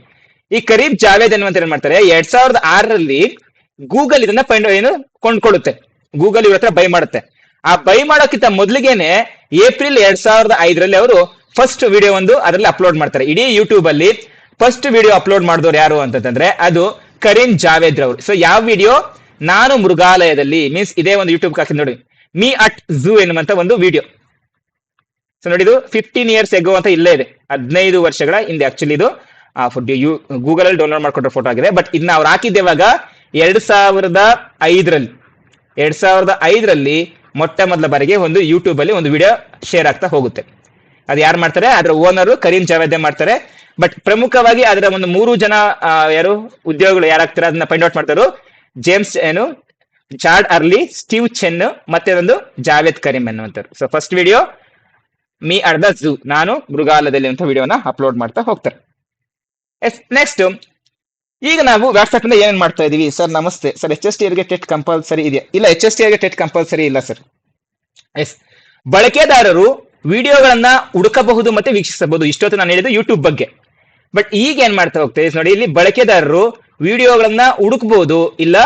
ಈ ಕರೀಂ ಜಾವೇದ್ ಎನ್ನುವಂತ ಏನ್ ಮಾಡ್ತಾರೆ? ಎರಡ್ ಸಾವಿರದ ಆರರಲ್ಲಿ ಗೂಗಲ್ ಇದನ್ನ ಫೈಂಡ್ ಏನು? ಕೊಂಡ್ಕೊಳ್ಳುತ್ತೆ. ಗೂಗಲ್ ಇವ್ರ ಬೈ ಮಾಡುತ್ತೆ. ಆ ಬೈ ಮಾಡೋಕ್ಕಿಂತ ಮೊದಲಿಗೆನೆ ಏಪ್ರಿಲ್ ಎರಡ್ ಸಾವಿರದ ಐದರಲ್ಲಿ ಅವರು ಫಸ್ಟ್ ವಿಡಿಯೋ ಒಂದು ಅದರಲ್ಲಿ ಅಪ್ಲೋಡ್ ಮಾಡ್ತಾರೆ. ಇಡೀ ಯೂಟ್ಯೂಬ್ ಅಲ್ಲಿ ಫಸ್ಟ್ ವಿಡಿಯೋ ಅಪ್ಲೋಡ್ ಮಾಡಿದವ್ರು ಯಾರು ಅಂತಂದ್ರೆ ಅದು ಕರೀನ್ ಜಾವೇದ್ ಅವರು ಸೊ ಯಾವ ವಿಡಿಯೋ ನಾನು ಮೃಗಾಲಯದಲ್ಲಿ ಮೀನ್ಸ್ ಇದೇ ಒಂದು ಯೂಟ್ಯೂಬ್ ಹಾಕಿ ನೋಡಿ. ಮೀ ಅಟ್ ಝೂ ಎನ್ನುವಂತ ಒಂದು ವಿಡಿಯೋ ಸೊ ನೋಡಿ ಇದು ಫಿಫ್ಟೀನ್ ಇಯರ್ಸ್ ಎಗೋ ಅಂತ ಇಲ್ಲೇ ಇದೆ. ಹದಿನೈದು ವರ್ಷಗಳ ಹಿಂದೆ ಆಕ್ಚುಲಿ ಇದು, ಆ ಫುಡ್ ಯು ಗೂಗಲ್ ಅಲ್ಲಿ ಡೌನ್ಲೋಡ್ ಮಾಡ್ಕೊಂಡ್ರೆ ಫೋಟೋ ಆಗಿದೆ. ಬಟ್ ಇದನ್ನ ಅವ್ರು ಹಾಕಿದ್ದೇವಾಗ ಎರಡ್ ಸಾವಿರದ ಐದರಲ್ಲಿ. ಎರಡ್ ಸಾವಿರದ ಐದರಲ್ಲಿ ಮೊಟ್ಟ ಮೊದಲ ಬಾರಿಗೆ ಒಂದು ಯೂಟ್ಯೂಬ್ ಅಲ್ಲಿ ಒಂದು ವಿಡಿಯೋ ಶೇರ್ ಆಗ್ತಾ ಹೋಗುತ್ತೆ. ಅದು ಯಾರು ಮಾಡ್ತಾರೆ? ಅದರ ಓನರು ಕರೀಂ ಜಾವೇದೆ ಮಾಡ್ತಾರೆ. ಬಟ್ ಪ್ರಮುಖವಾಗಿ ಅದರ ಒಂದು ಮೂರು ಜನ ಯಾರು? ಉದ್ಯೋಗಗಳು ಯಾರಾಗ್ತಾರೆ? ಅದನ್ನ ಫೈಂಡ್ ಔಟ್ ಮಾಡ್ತಾರೋ. ಜೇಮ್ಸ್ ಏನು? ಜಾರ್ಡ್ ಅರ್ಲಿ ಸ್ಟೀವ್ ಚೆನ್ ಮತ್ತೆ ಒಂದು Jawed Karim ಅನ್ನುವಂಥವ್ರು so first video me at the zoo. ನಾನು ಮೃಗಾಲಯದಲ್ಲಿ ಅಂತ ವಿಡಿಯೋನ ಅಪ್ಲೋಡ್ ಮಾಡ್ತಾ ಹೋಗ್ತಾರೆ. ಎಸ್ ನೆಕ್ಸ್ಟ್ ಈಗ ನಾವು ವಾಟ್ಸ್ಆಪ್ ಇಂದ ಏನೇನ್ ಮಾಡ್ತಾ ಇದೀವಿ? ಸರ್, ನಮಸ್ತೆ. ಸರ್ ಎಚ್ ಎಸ್ ಟಿ ಗೆ ಟೆಟ್ ಕಂಪಲ್ಸರಿ ಇದೆಯಾ? ಇಲ್ಲ ಎಚ್ ಎಸ್ ಟಿ ಗೆ ಟೆಟ್ ಕಂಪಲ್ಸರಿ ಇಲ್ಲ, ಸರ್. ಎಸ್ ಬಳಕೆದಾರರು ವಿಡಿಯೋಗಳನ್ನ ಹುಡುಕಬಹುದು ಮತ್ತೆ ವೀಕ್ಷಿಸಬಹುದು. ಇಷ್ಟೊತ್ತು ನಾನು ಹೇಳಿದ್ದು ಯೂಟ್ಯೂಬ್ ಬಗ್ಗೆ. ಬಟ್ ಈಗ ಏನ್ ಮಾಡ್ತಾ ಹೋಗ್ತೇವೆ ನೋಡಿ, ಇಲ್ಲಿ ಬಳಕೆದಾರರು ವಿಡಿಯೋಗಳನ್ನ ಹುಡುಕಬಹುದು ಇಲ್ಲ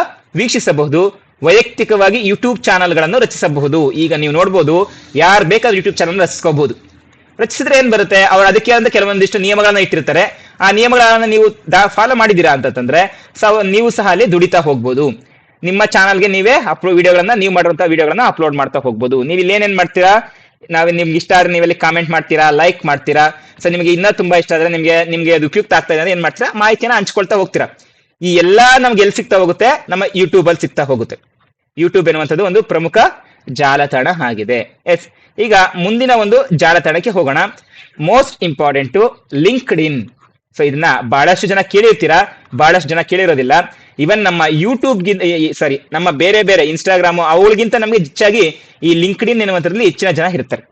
ವೀಕ್ಷಿಸಬಹುದು, ವೈಯಕ್ತಿಕವಾಗಿ ಯೂಟ್ಯೂಬ್ ಚಾನಲ್ಗಳನ್ನು ರಚಿಸಬಹುದು. ಈಗ ನೀವು ನೋಡಬಹುದು ಯಾರು ಬೇಕಾದ್ರೂ ಯೂಟ್ಯೂಬ್ ಚಾನಲ್ ರಚಿಸ್ಕೋಬಹುದು. ರಚಿಸಿದ್ರೆ ಏನ್ ಬರುತ್ತೆ? ಅವ್ರು ಅದಕ್ಕೆ ಅಂತ ಕೆಲವೊಂದಿಷ್ಟು ನಿಯಮಗಳನ್ನ ಇಟ್ಟಿರ್ತಾರೆ. ಆ ನಿಯಮಗಳನ್ನ ನೀವು ಫಾಲೋ ಮಾಡಿದೀರಾ ಅಂತಂದ್ರೆ ನೀವು ಸಹ ಅಲ್ಲಿ ದುಡಿತಾ ಹೋಗ್ಬೋದು. ನಿಮ್ಮ ಚಾನಲ್ಗೆ ನೀವೇ ಅಪ್ಲೋ, ವಿಡಿಯೋಗಳನ್ನ, ನೀವು ಮಾಡಿರುವಂತ ವಿಡಿಯೋಗಳನ್ನ ಅಪ್ಲೋಡ್ ಮಾಡ್ತಾ ಹೋಗ್ಬೋದು. ನೀವು ಇಲ್ಲಿ ಏನೇನ್ ಮಾಡ್ತೀರಾ? ನಾವ್ ನಿಮ್ಗೆ ಇಷ್ಟ ಆದ್ರೆ ನೀವೆಲ್ಲಿ ಕಾಮೆಂಟ್ ಮಾಡ್ತೀರಾ ಲೈಕ್ ಮಾಡ್ತೀರಾ. ಸೊ ನಿಮಗೆ ಇನ್ನೂ ತುಂಬಾ ಇಷ್ಟ ಆದ್ರೆ ನಿಮ್ಗೆ ನಿಮ್ಗೆ ಅದು ಉಪಯುಕ್ತ ಆಗ್ತಾ ಇದೆ ಅಂದ್ರೆ ಏನ್ ಮಾಡ್ತೀರಾ ಮಾಹಿತಿಯನ್ನು ಹಂಚ್ಕೊಳ್ತಾ ಹೋಗ್ತೀರಾ. ಈ ಎಲ್ಲಾ ನಮ್ಗೆ ಎಲ್ಲಿ ಸಿಗ್ತಾ ಹೋಗುತ್ತೆ, ನಮ್ಮ ಯೂಟ್ಯೂಬ್ ಅಲ್ಲಿ ಸಿಗ್ತಾ ಹೋಗುತ್ತೆ. ಯೂಟ್ಯೂಬ್ ಎನ್ನುವಂಥದ್ದು ಒಂದು ಪ್ರಮುಖ ಜಾಲತಾಣ ಆಗಿದೆ. ಎಸ್ ಈಗ ಮುಂದಿನ ಒಂದು ಜಾಲತಾಣಕ್ಕೆ ಹೋಗೋಣ. Most important LinkedIn so ಇದನ್ನ ಬಹಳಷ್ಟು ಜನ ಕೇಳಿರ್ತೀರಾ, ಬಹಳಷ್ಟು ಜನ ಕೇಳಿರೋದಿಲ್ಲ. ಇವನ್ ನಮ್ಮ ಯೂಟ್ಯೂಬ್ ಸಾರಿ ನಮ್ಮ ಬೇರೆ ಬೇರೆ ಇನ್ಸ್ಟಾಗ್ರಾಮ್ ಅವುಗಳಿಗಿಂತ ನಮಗೆ ಹೆಚ್ಚಾಗಿ ಈ ಲಿಂಕ್ಡಿನ್ ಎನ್ನುವಂಥದ್ರಲ್ಲಿ ಹೆಚ್ಚಿನ ಜನ ಇರ್ತಾರೆ.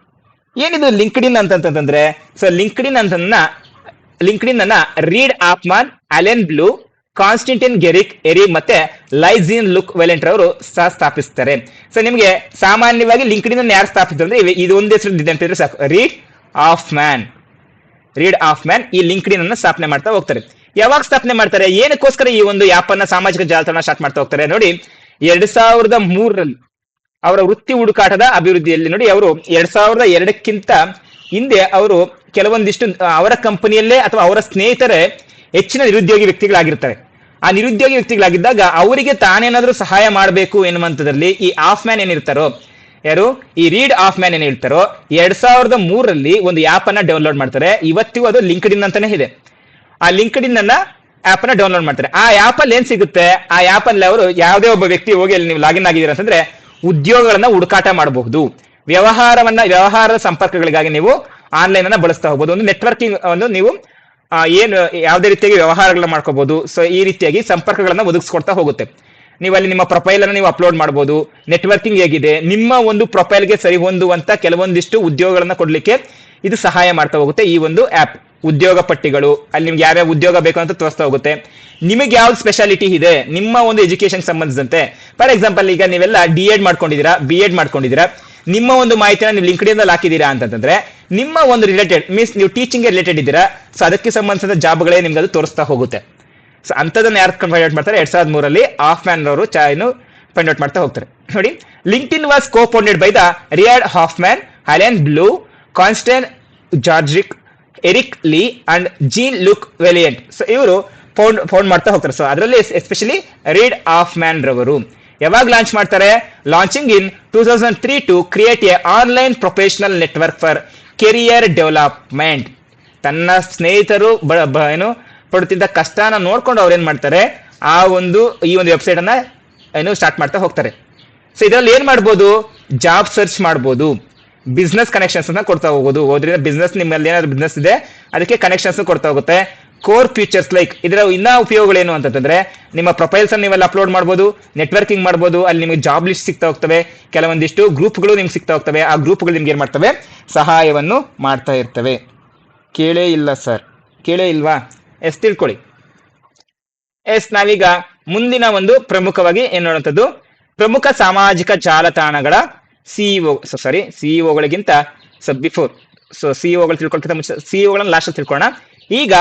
ಏನಿದು ಲಿಂಕ್ಡ್ ಇನ್ ಅಂತಂತಂದ್ರೆ ಸೊ ಲಿಂಕ್ಡ್ ಇನ್ ಅಂತನ್ನ ಲಿಂಕ್ಡ್ ಅನ್ನ Reid Hoffman Allen Blue Konstantin Guericke Eric ಮತ್ತೆ ಲೈಸಿನ್ ಲುಕ್ ವೆಲೆಂಟ್ ಅವರು ಸಹ ಸ್ಥಾಪಿಸ್ತಾರೆ. ಸೊ ನಿಮಗೆ ಸಾಮಾನ್ಯವಾಗಿ ಲಿಂಕ್ಡಿನ್ ಅನ್ನು ಯಾರು ಸ್ಥಾಪಿಸಿದ್ರು ಅಂದ್ರೆ ಇದು ಒಂದೇ ಹೆಸರು ಅಂತಿದ್ರೆ ಸಾಕು Reid Hoffman Reid Hoffman ಈ ಲಿಂಕ್ಡ್ ಅನ್ನು ಅನ್ನ ಸ್ಥಾಪನೆ ಮಾಡ್ತಾ ಹೋಗ್ತಾರೆ. ಯಾವಾಗ ಸ್ಥಾಪನೆ ಮಾಡ್ತಾರೆ? ಏನಕ್ಕೋಸ್ಕರ ಈ ಒಂದು ಆಪ್ ಅನ್ನ ಸಾಮಾಜಿಕ ಜಾಲತಾಣ ಸ್ಟಾರ್ಟ್ ಮಾಡ್ತಾ ಹೋಗ್ತಾರೆ? ನೋಡಿ, ಎರಡ್ ಸಾವಿರದ ಮೂರರಲ್ಲಿ ಅವರ ವೃತ್ತಿ ಹುಡುಕಾಟದ ಅಭಿವೃದ್ಧಿಯಲ್ಲಿ ನೋಡಿ, ಅವರು ಎರಡ್ ಸಾವಿರದ ಎರಡಕ್ಕಿಂತ ಹಿಂದೆ ಅವರು ಕೆಲವೊಂದಿಷ್ಟು ಅವರ ಕಂಪನಿಯಲ್ಲೇ ಅಥವಾ ಅವರ ಸ್ನೇಹಿತರೇ ಹೆಚ್ಚಿನ ನಿರುದ್ಯೋಗಿ ವ್ಯಕ್ತಿಗಳಾಗಿರ್ತಾರೆ. ಆ ನಿರುದ್ಯೋಗಿ ವ್ಯಕ್ತಿಗಳಾಗಿದ್ದಾಗ ಅವರಿಗೆ ತಾನೇನಾದ್ರೂ ಸಹಾಯ ಮಾಡಬೇಕು ಎನ್ನುವಂಥದ್ರಲ್ಲಿ ಈ ಆಫ್ ಮ್ಯಾನ್ ಏನಿರ್ತಾರೋ, ಯಾರು? ಈ ರೀಡ್ ಆಫ್ ಮ್ಯಾನ್ ಏನ್ ಹೇಳ್ತಾರೋ ಎರಡ್ ಸಾವಿರದ ಮೂರರಲ್ಲಿ ಒಂದು ಆಪ್ ಅನ್ನ ಡೌನ್ಲೋಡ್ ಮಾಡ್ತಾರೆ. ಇವತ್ತಿಗೂ ಅದು ಲಿಂಕ್ಡ್ ಇನ್ ಅಂತಾನೆ ಇದೆ. ಆ ಲಿಂಕ್ಡ್ ಇನ್ ಅನ್ನ ಆಪ್ ಅನ್ನ ಡೌನ್ಲೋಡ್ ಮಾಡ್ತಾರೆ. ಆ ಆಪ್ ಅಲ್ಲಿ ಏನ್ ಸಿಗುತ್ತೆ? ಆ ಆಪ್ ಅಲ್ಲಿ ಅವರು ಯಾವುದೇ ಒಬ್ಬ ವ್ಯಕ್ತಿ ಹೋಗಿ ಅಲ್ಲಿ ನೀವು ಲಾಗಿನ್ ಆಗಿದ್ದೀರಾ ಅಂತಂದ್ರೆ ಉದ್ಯೋಗಗಳನ್ನ ಹುಡುಕಾಟ ಮಾಡಬಹುದು. ವ್ಯವಹಾರವನ್ನ, ವ್ಯವಹಾರದ ಸಂಪರ್ಕಗಳಿಗಾಗಿ ನೀವು ಆನ್ಲೈನ್ ಅನ್ನ ಬಳಸ್ತಾ ಹೋಗ್ಬೋದು. ಒಂದು ನೆಟ್ವರ್ಕಿಂಗ್ ಒಂದು ನೀವು ಏನು, ಯಾವುದೇ ರೀತಿಯಾಗಿ ವ್ಯವಹಾರಗಳನ್ನ ಮಾಡ್ಕೋಬಹುದು. ಸೊ ಈ ರೀತಿಯಾಗಿ ಸಂಪರ್ಕಗಳನ್ನ ಒದಗಿಸ್ಕೊಡ್ತಾ ಹೋಗುತ್ತೆ. ನೀವು ಅಲ್ಲಿ ನಿಮ್ಮ ಪ್ರೊಫೈಲ್ ಅನ್ನು ನೀವು ಅಪ್ಲೋಡ್ ಮಾಡಬಹುದು ನೆಟ್ವರ್ಕಿಂಗ್ ಹೇಗಿದೆ? ನಿಮ್ಮ ಒಂದು ಪ್ರೊಫೈಲ್ಗೆ ಸರಿ ಹೊಂದುವಂತ ಕೆಲವೊಂದಿಷ್ಟು ಉದ್ಯೋಗಗಳನ್ನ ಕೊಡ್ಲಿಕ್ಕೆ ಇದು ಸಹಾಯ ಮಾಡ್ತಾ ಹೋಗುತ್ತೆ ಈ ಒಂದು ಆಪ್ ಉದ್ಯೋಗ ಪಟ್ಟಿಗಳು, ಅಲ್ಲಿ ನಿಮ್ಗೆ ಯಾವ್ಯಾವ ಉದ್ಯೋಗ ಬೇಕು ಅಂತ ತೋರಿಸ್ತಾ ಹೋಗುತ್ತೆ. ನಿಮಗೆ ಯಾವ್ದು ಸ್ಪೆಷಾಲಿಟಿ ಇದೆ? ನಿಮ್ಮ ಒಂದು ಎಜುಕೇಶನ್ ಸಂಬಂಧಿಸಿದಂತೆ. ಫಾರ್ ಎಕ್ಸಾಂಪಲ್ ಈಗ ನೀವೆಲ್ಲ ಡಿ ಎಡ್ ಮಾಡ್ಕೊಂಡಿದ್ದೀರಾ? ಬಿ ಎಡ್ ಮಾಡ್ಕೊಂಡಿದ್ದೀರಾ? ನಿಮ್ಮ ಒಂದು ಮಾಹಿತಿನ ನೀವು ಲಿಂಕ್ಡ್ ಹಾಕಿದ್ದೀರಾ ಅಂತಂದ್ರೆ, ನಿಮ್ಮ ಒಂದು ರಿಲೇಟೆಡ್ ಮೀನ್ಸ್ ನೀವು ಟೀಚಿಂಗ್ ರಿಲೇಟೆಡ್ ಇದ್ದೀರಾ ಸೊ ಅದಕ್ಕೆ ಸಂಬಂಧಿಸಿದ ಜಾಬ್ಗಳೇ ನಿಮ್ಗೆ ಅದು ತೋರಿಸ್ತಾ ಹೋಗುತ್ತೆ. ಸೊ ಅಂಥದನ್ನ ಯಾರು ಫೈಂಡ್ ಔಟ್ ಮಾಡ್ತಾರೆ? ಎರಡ್ ಸಾವಿರದ ಮೂರಲ್ಲಿ ಆಫ್ ಮ್ಯಾನ್ ಅವರು ಚಾಯ್ನು ಫೈಂಡ್ ಔಟ್ ಮಾಡ್ತಾ ಹೋಗ್ತಾರೆ. ನೋಡಿ LinkedIn was co-founded by the Reid Hoffman Allen Blue Konstantin Guericke Eric Ly and Jean Luc Vaillant so ಇವರು ಫೌಂಡ್ ಫೌಂಡ್ ಮಾಡ್ತಾ ಹೋಗ್ತಾರೆ. ಸೊ ಅದರಲ್ಲಿ ಎಸ್ಪೆಷಲಿ ರೀಡ್ ಆಫ್ ಮ್ಯಾನ್ ರವರು. ಯಾವಾಗ ಲಾಂಚ್ ಮಾಡ್ತಾರೆ? Launching in two thousand three to create a online professional network for career development ತನ್ನ ಸ್ನೇಹಿತರು ಏನು, ಪಡುತ್ತಿದ್ದ ಕಷ್ಟನ ನೋಡ್ಕೊಂಡು ಅವ್ರು ಏನ್ ಮಾಡ್ತಾರೆ? ಆ ಒಂದು, ಈ ಒಂದು ವೆಬ್ಸೈಟ್ ಅನ್ನ, ಏನು ಸ್ಟಾರ್ಟ್ ಮಾಡ್ತಾ ಹೋಗ್ತಾರೆ. ಸೊ ಇದರಲ್ಲಿ ಏನ್ ಮಾಡ್ಬೋದು? ಜಾಬ್ ಸರ್ಚ್ ಮಾಡ್ಬೋದು. ಬಿಸ್ನೆಸ್ ಕನೆಕ್ಷನ್ಸ್ ಅನ್ನ ಕೊಡ್ತಾ ಹೋಗೋದು. ಹೋದ್ರಿಂದ ಬಿಸ್ನೆಸ್ ನಿಮ್ಮಲ್ಲಿ ಏನಾದ್ರು ಬಿಸ್ನೆಸ್ ಇದೆ, ಅದಕ್ಕೆ ಕನೆಕ್ಷನ್ಸ್ ಕೊಡ್ತಾ ಹೋಗುತ್ತೆ. ಕೋರ್ ಫೀಚರ್ಸ್ ಲೈಕ್ ಇದರ ಇನ್ನ ಉಪಯೋಗಗಳೇನು ಅಂತಂದ್ರೆ ನಿಮ್ಮ ಪ್ರೊಫೈಲ್ಸ್ ಅನ್ನು ನೀವೆಲ್ಲ ಅಪ್ಲೋಡ್ ಮಾಡ್ಬೋದು ನೆಟ್ವರ್ಕಿಂಗ್ ಮಾಡ್ಬೋದು, ಅಲ್ಲಿ ನಿಮಗೆ ಜಾಬ್ ಲಿಸ್ಟ್ ಸಿಗ್ತಾ ಹೋಗ್ತವೆ. ಕೆಲವೊಂದಿಷ್ಟು ಗ್ರೂಪ್ಗಳು ನಿಮ್ಗೆ ಸಿಗ್ತಾ ಹೋಗ್ತವೆ. ಆ ಗ್ರೂಪ್ಗಳು ನಿಮ್ಗೆ ಏನ್ ಮಾಡ್ತವೆ? ಸಹಾಯವನ್ನು ಮಾಡ್ತಾ ಇರ್ತವೆ. ಕೇಳೇ ಇಲ್ಲ ಸರ್ ಕೇಳೇ ಇಲ್ವಾ? ಎಸ್ ತಿಳ್ಕೊಳ್ಳಿ. ಎಸ್, ನಾವೀಗ ಮುಂದಿನ ಒಂದು ಪ್ರಮುಖವಾಗಿ ಏನ್ ನೋಡುವಂಥದ್ದು? ಪ್ರಮುಖ ಸಾಮಾಜಿಕ ಜಾಲತಾಣಗಳ ಸಿಇಒ ಸಾರಿ ಸಿಇಒಗಳಿಗಿಂತ ಸೊ ಬಿಫೋರ್ ಸೊ ಸಿಇಒಗಳು ತಿಳ್ಕೊಳ್ಕಿಂತ ಮುಂಚೆ ಸಿಇಒಗಳನ್ನ ಲಾಸ್ಟ್ ತಿಳ್ಕೊಳ್ಳೋಣ ಈಗ,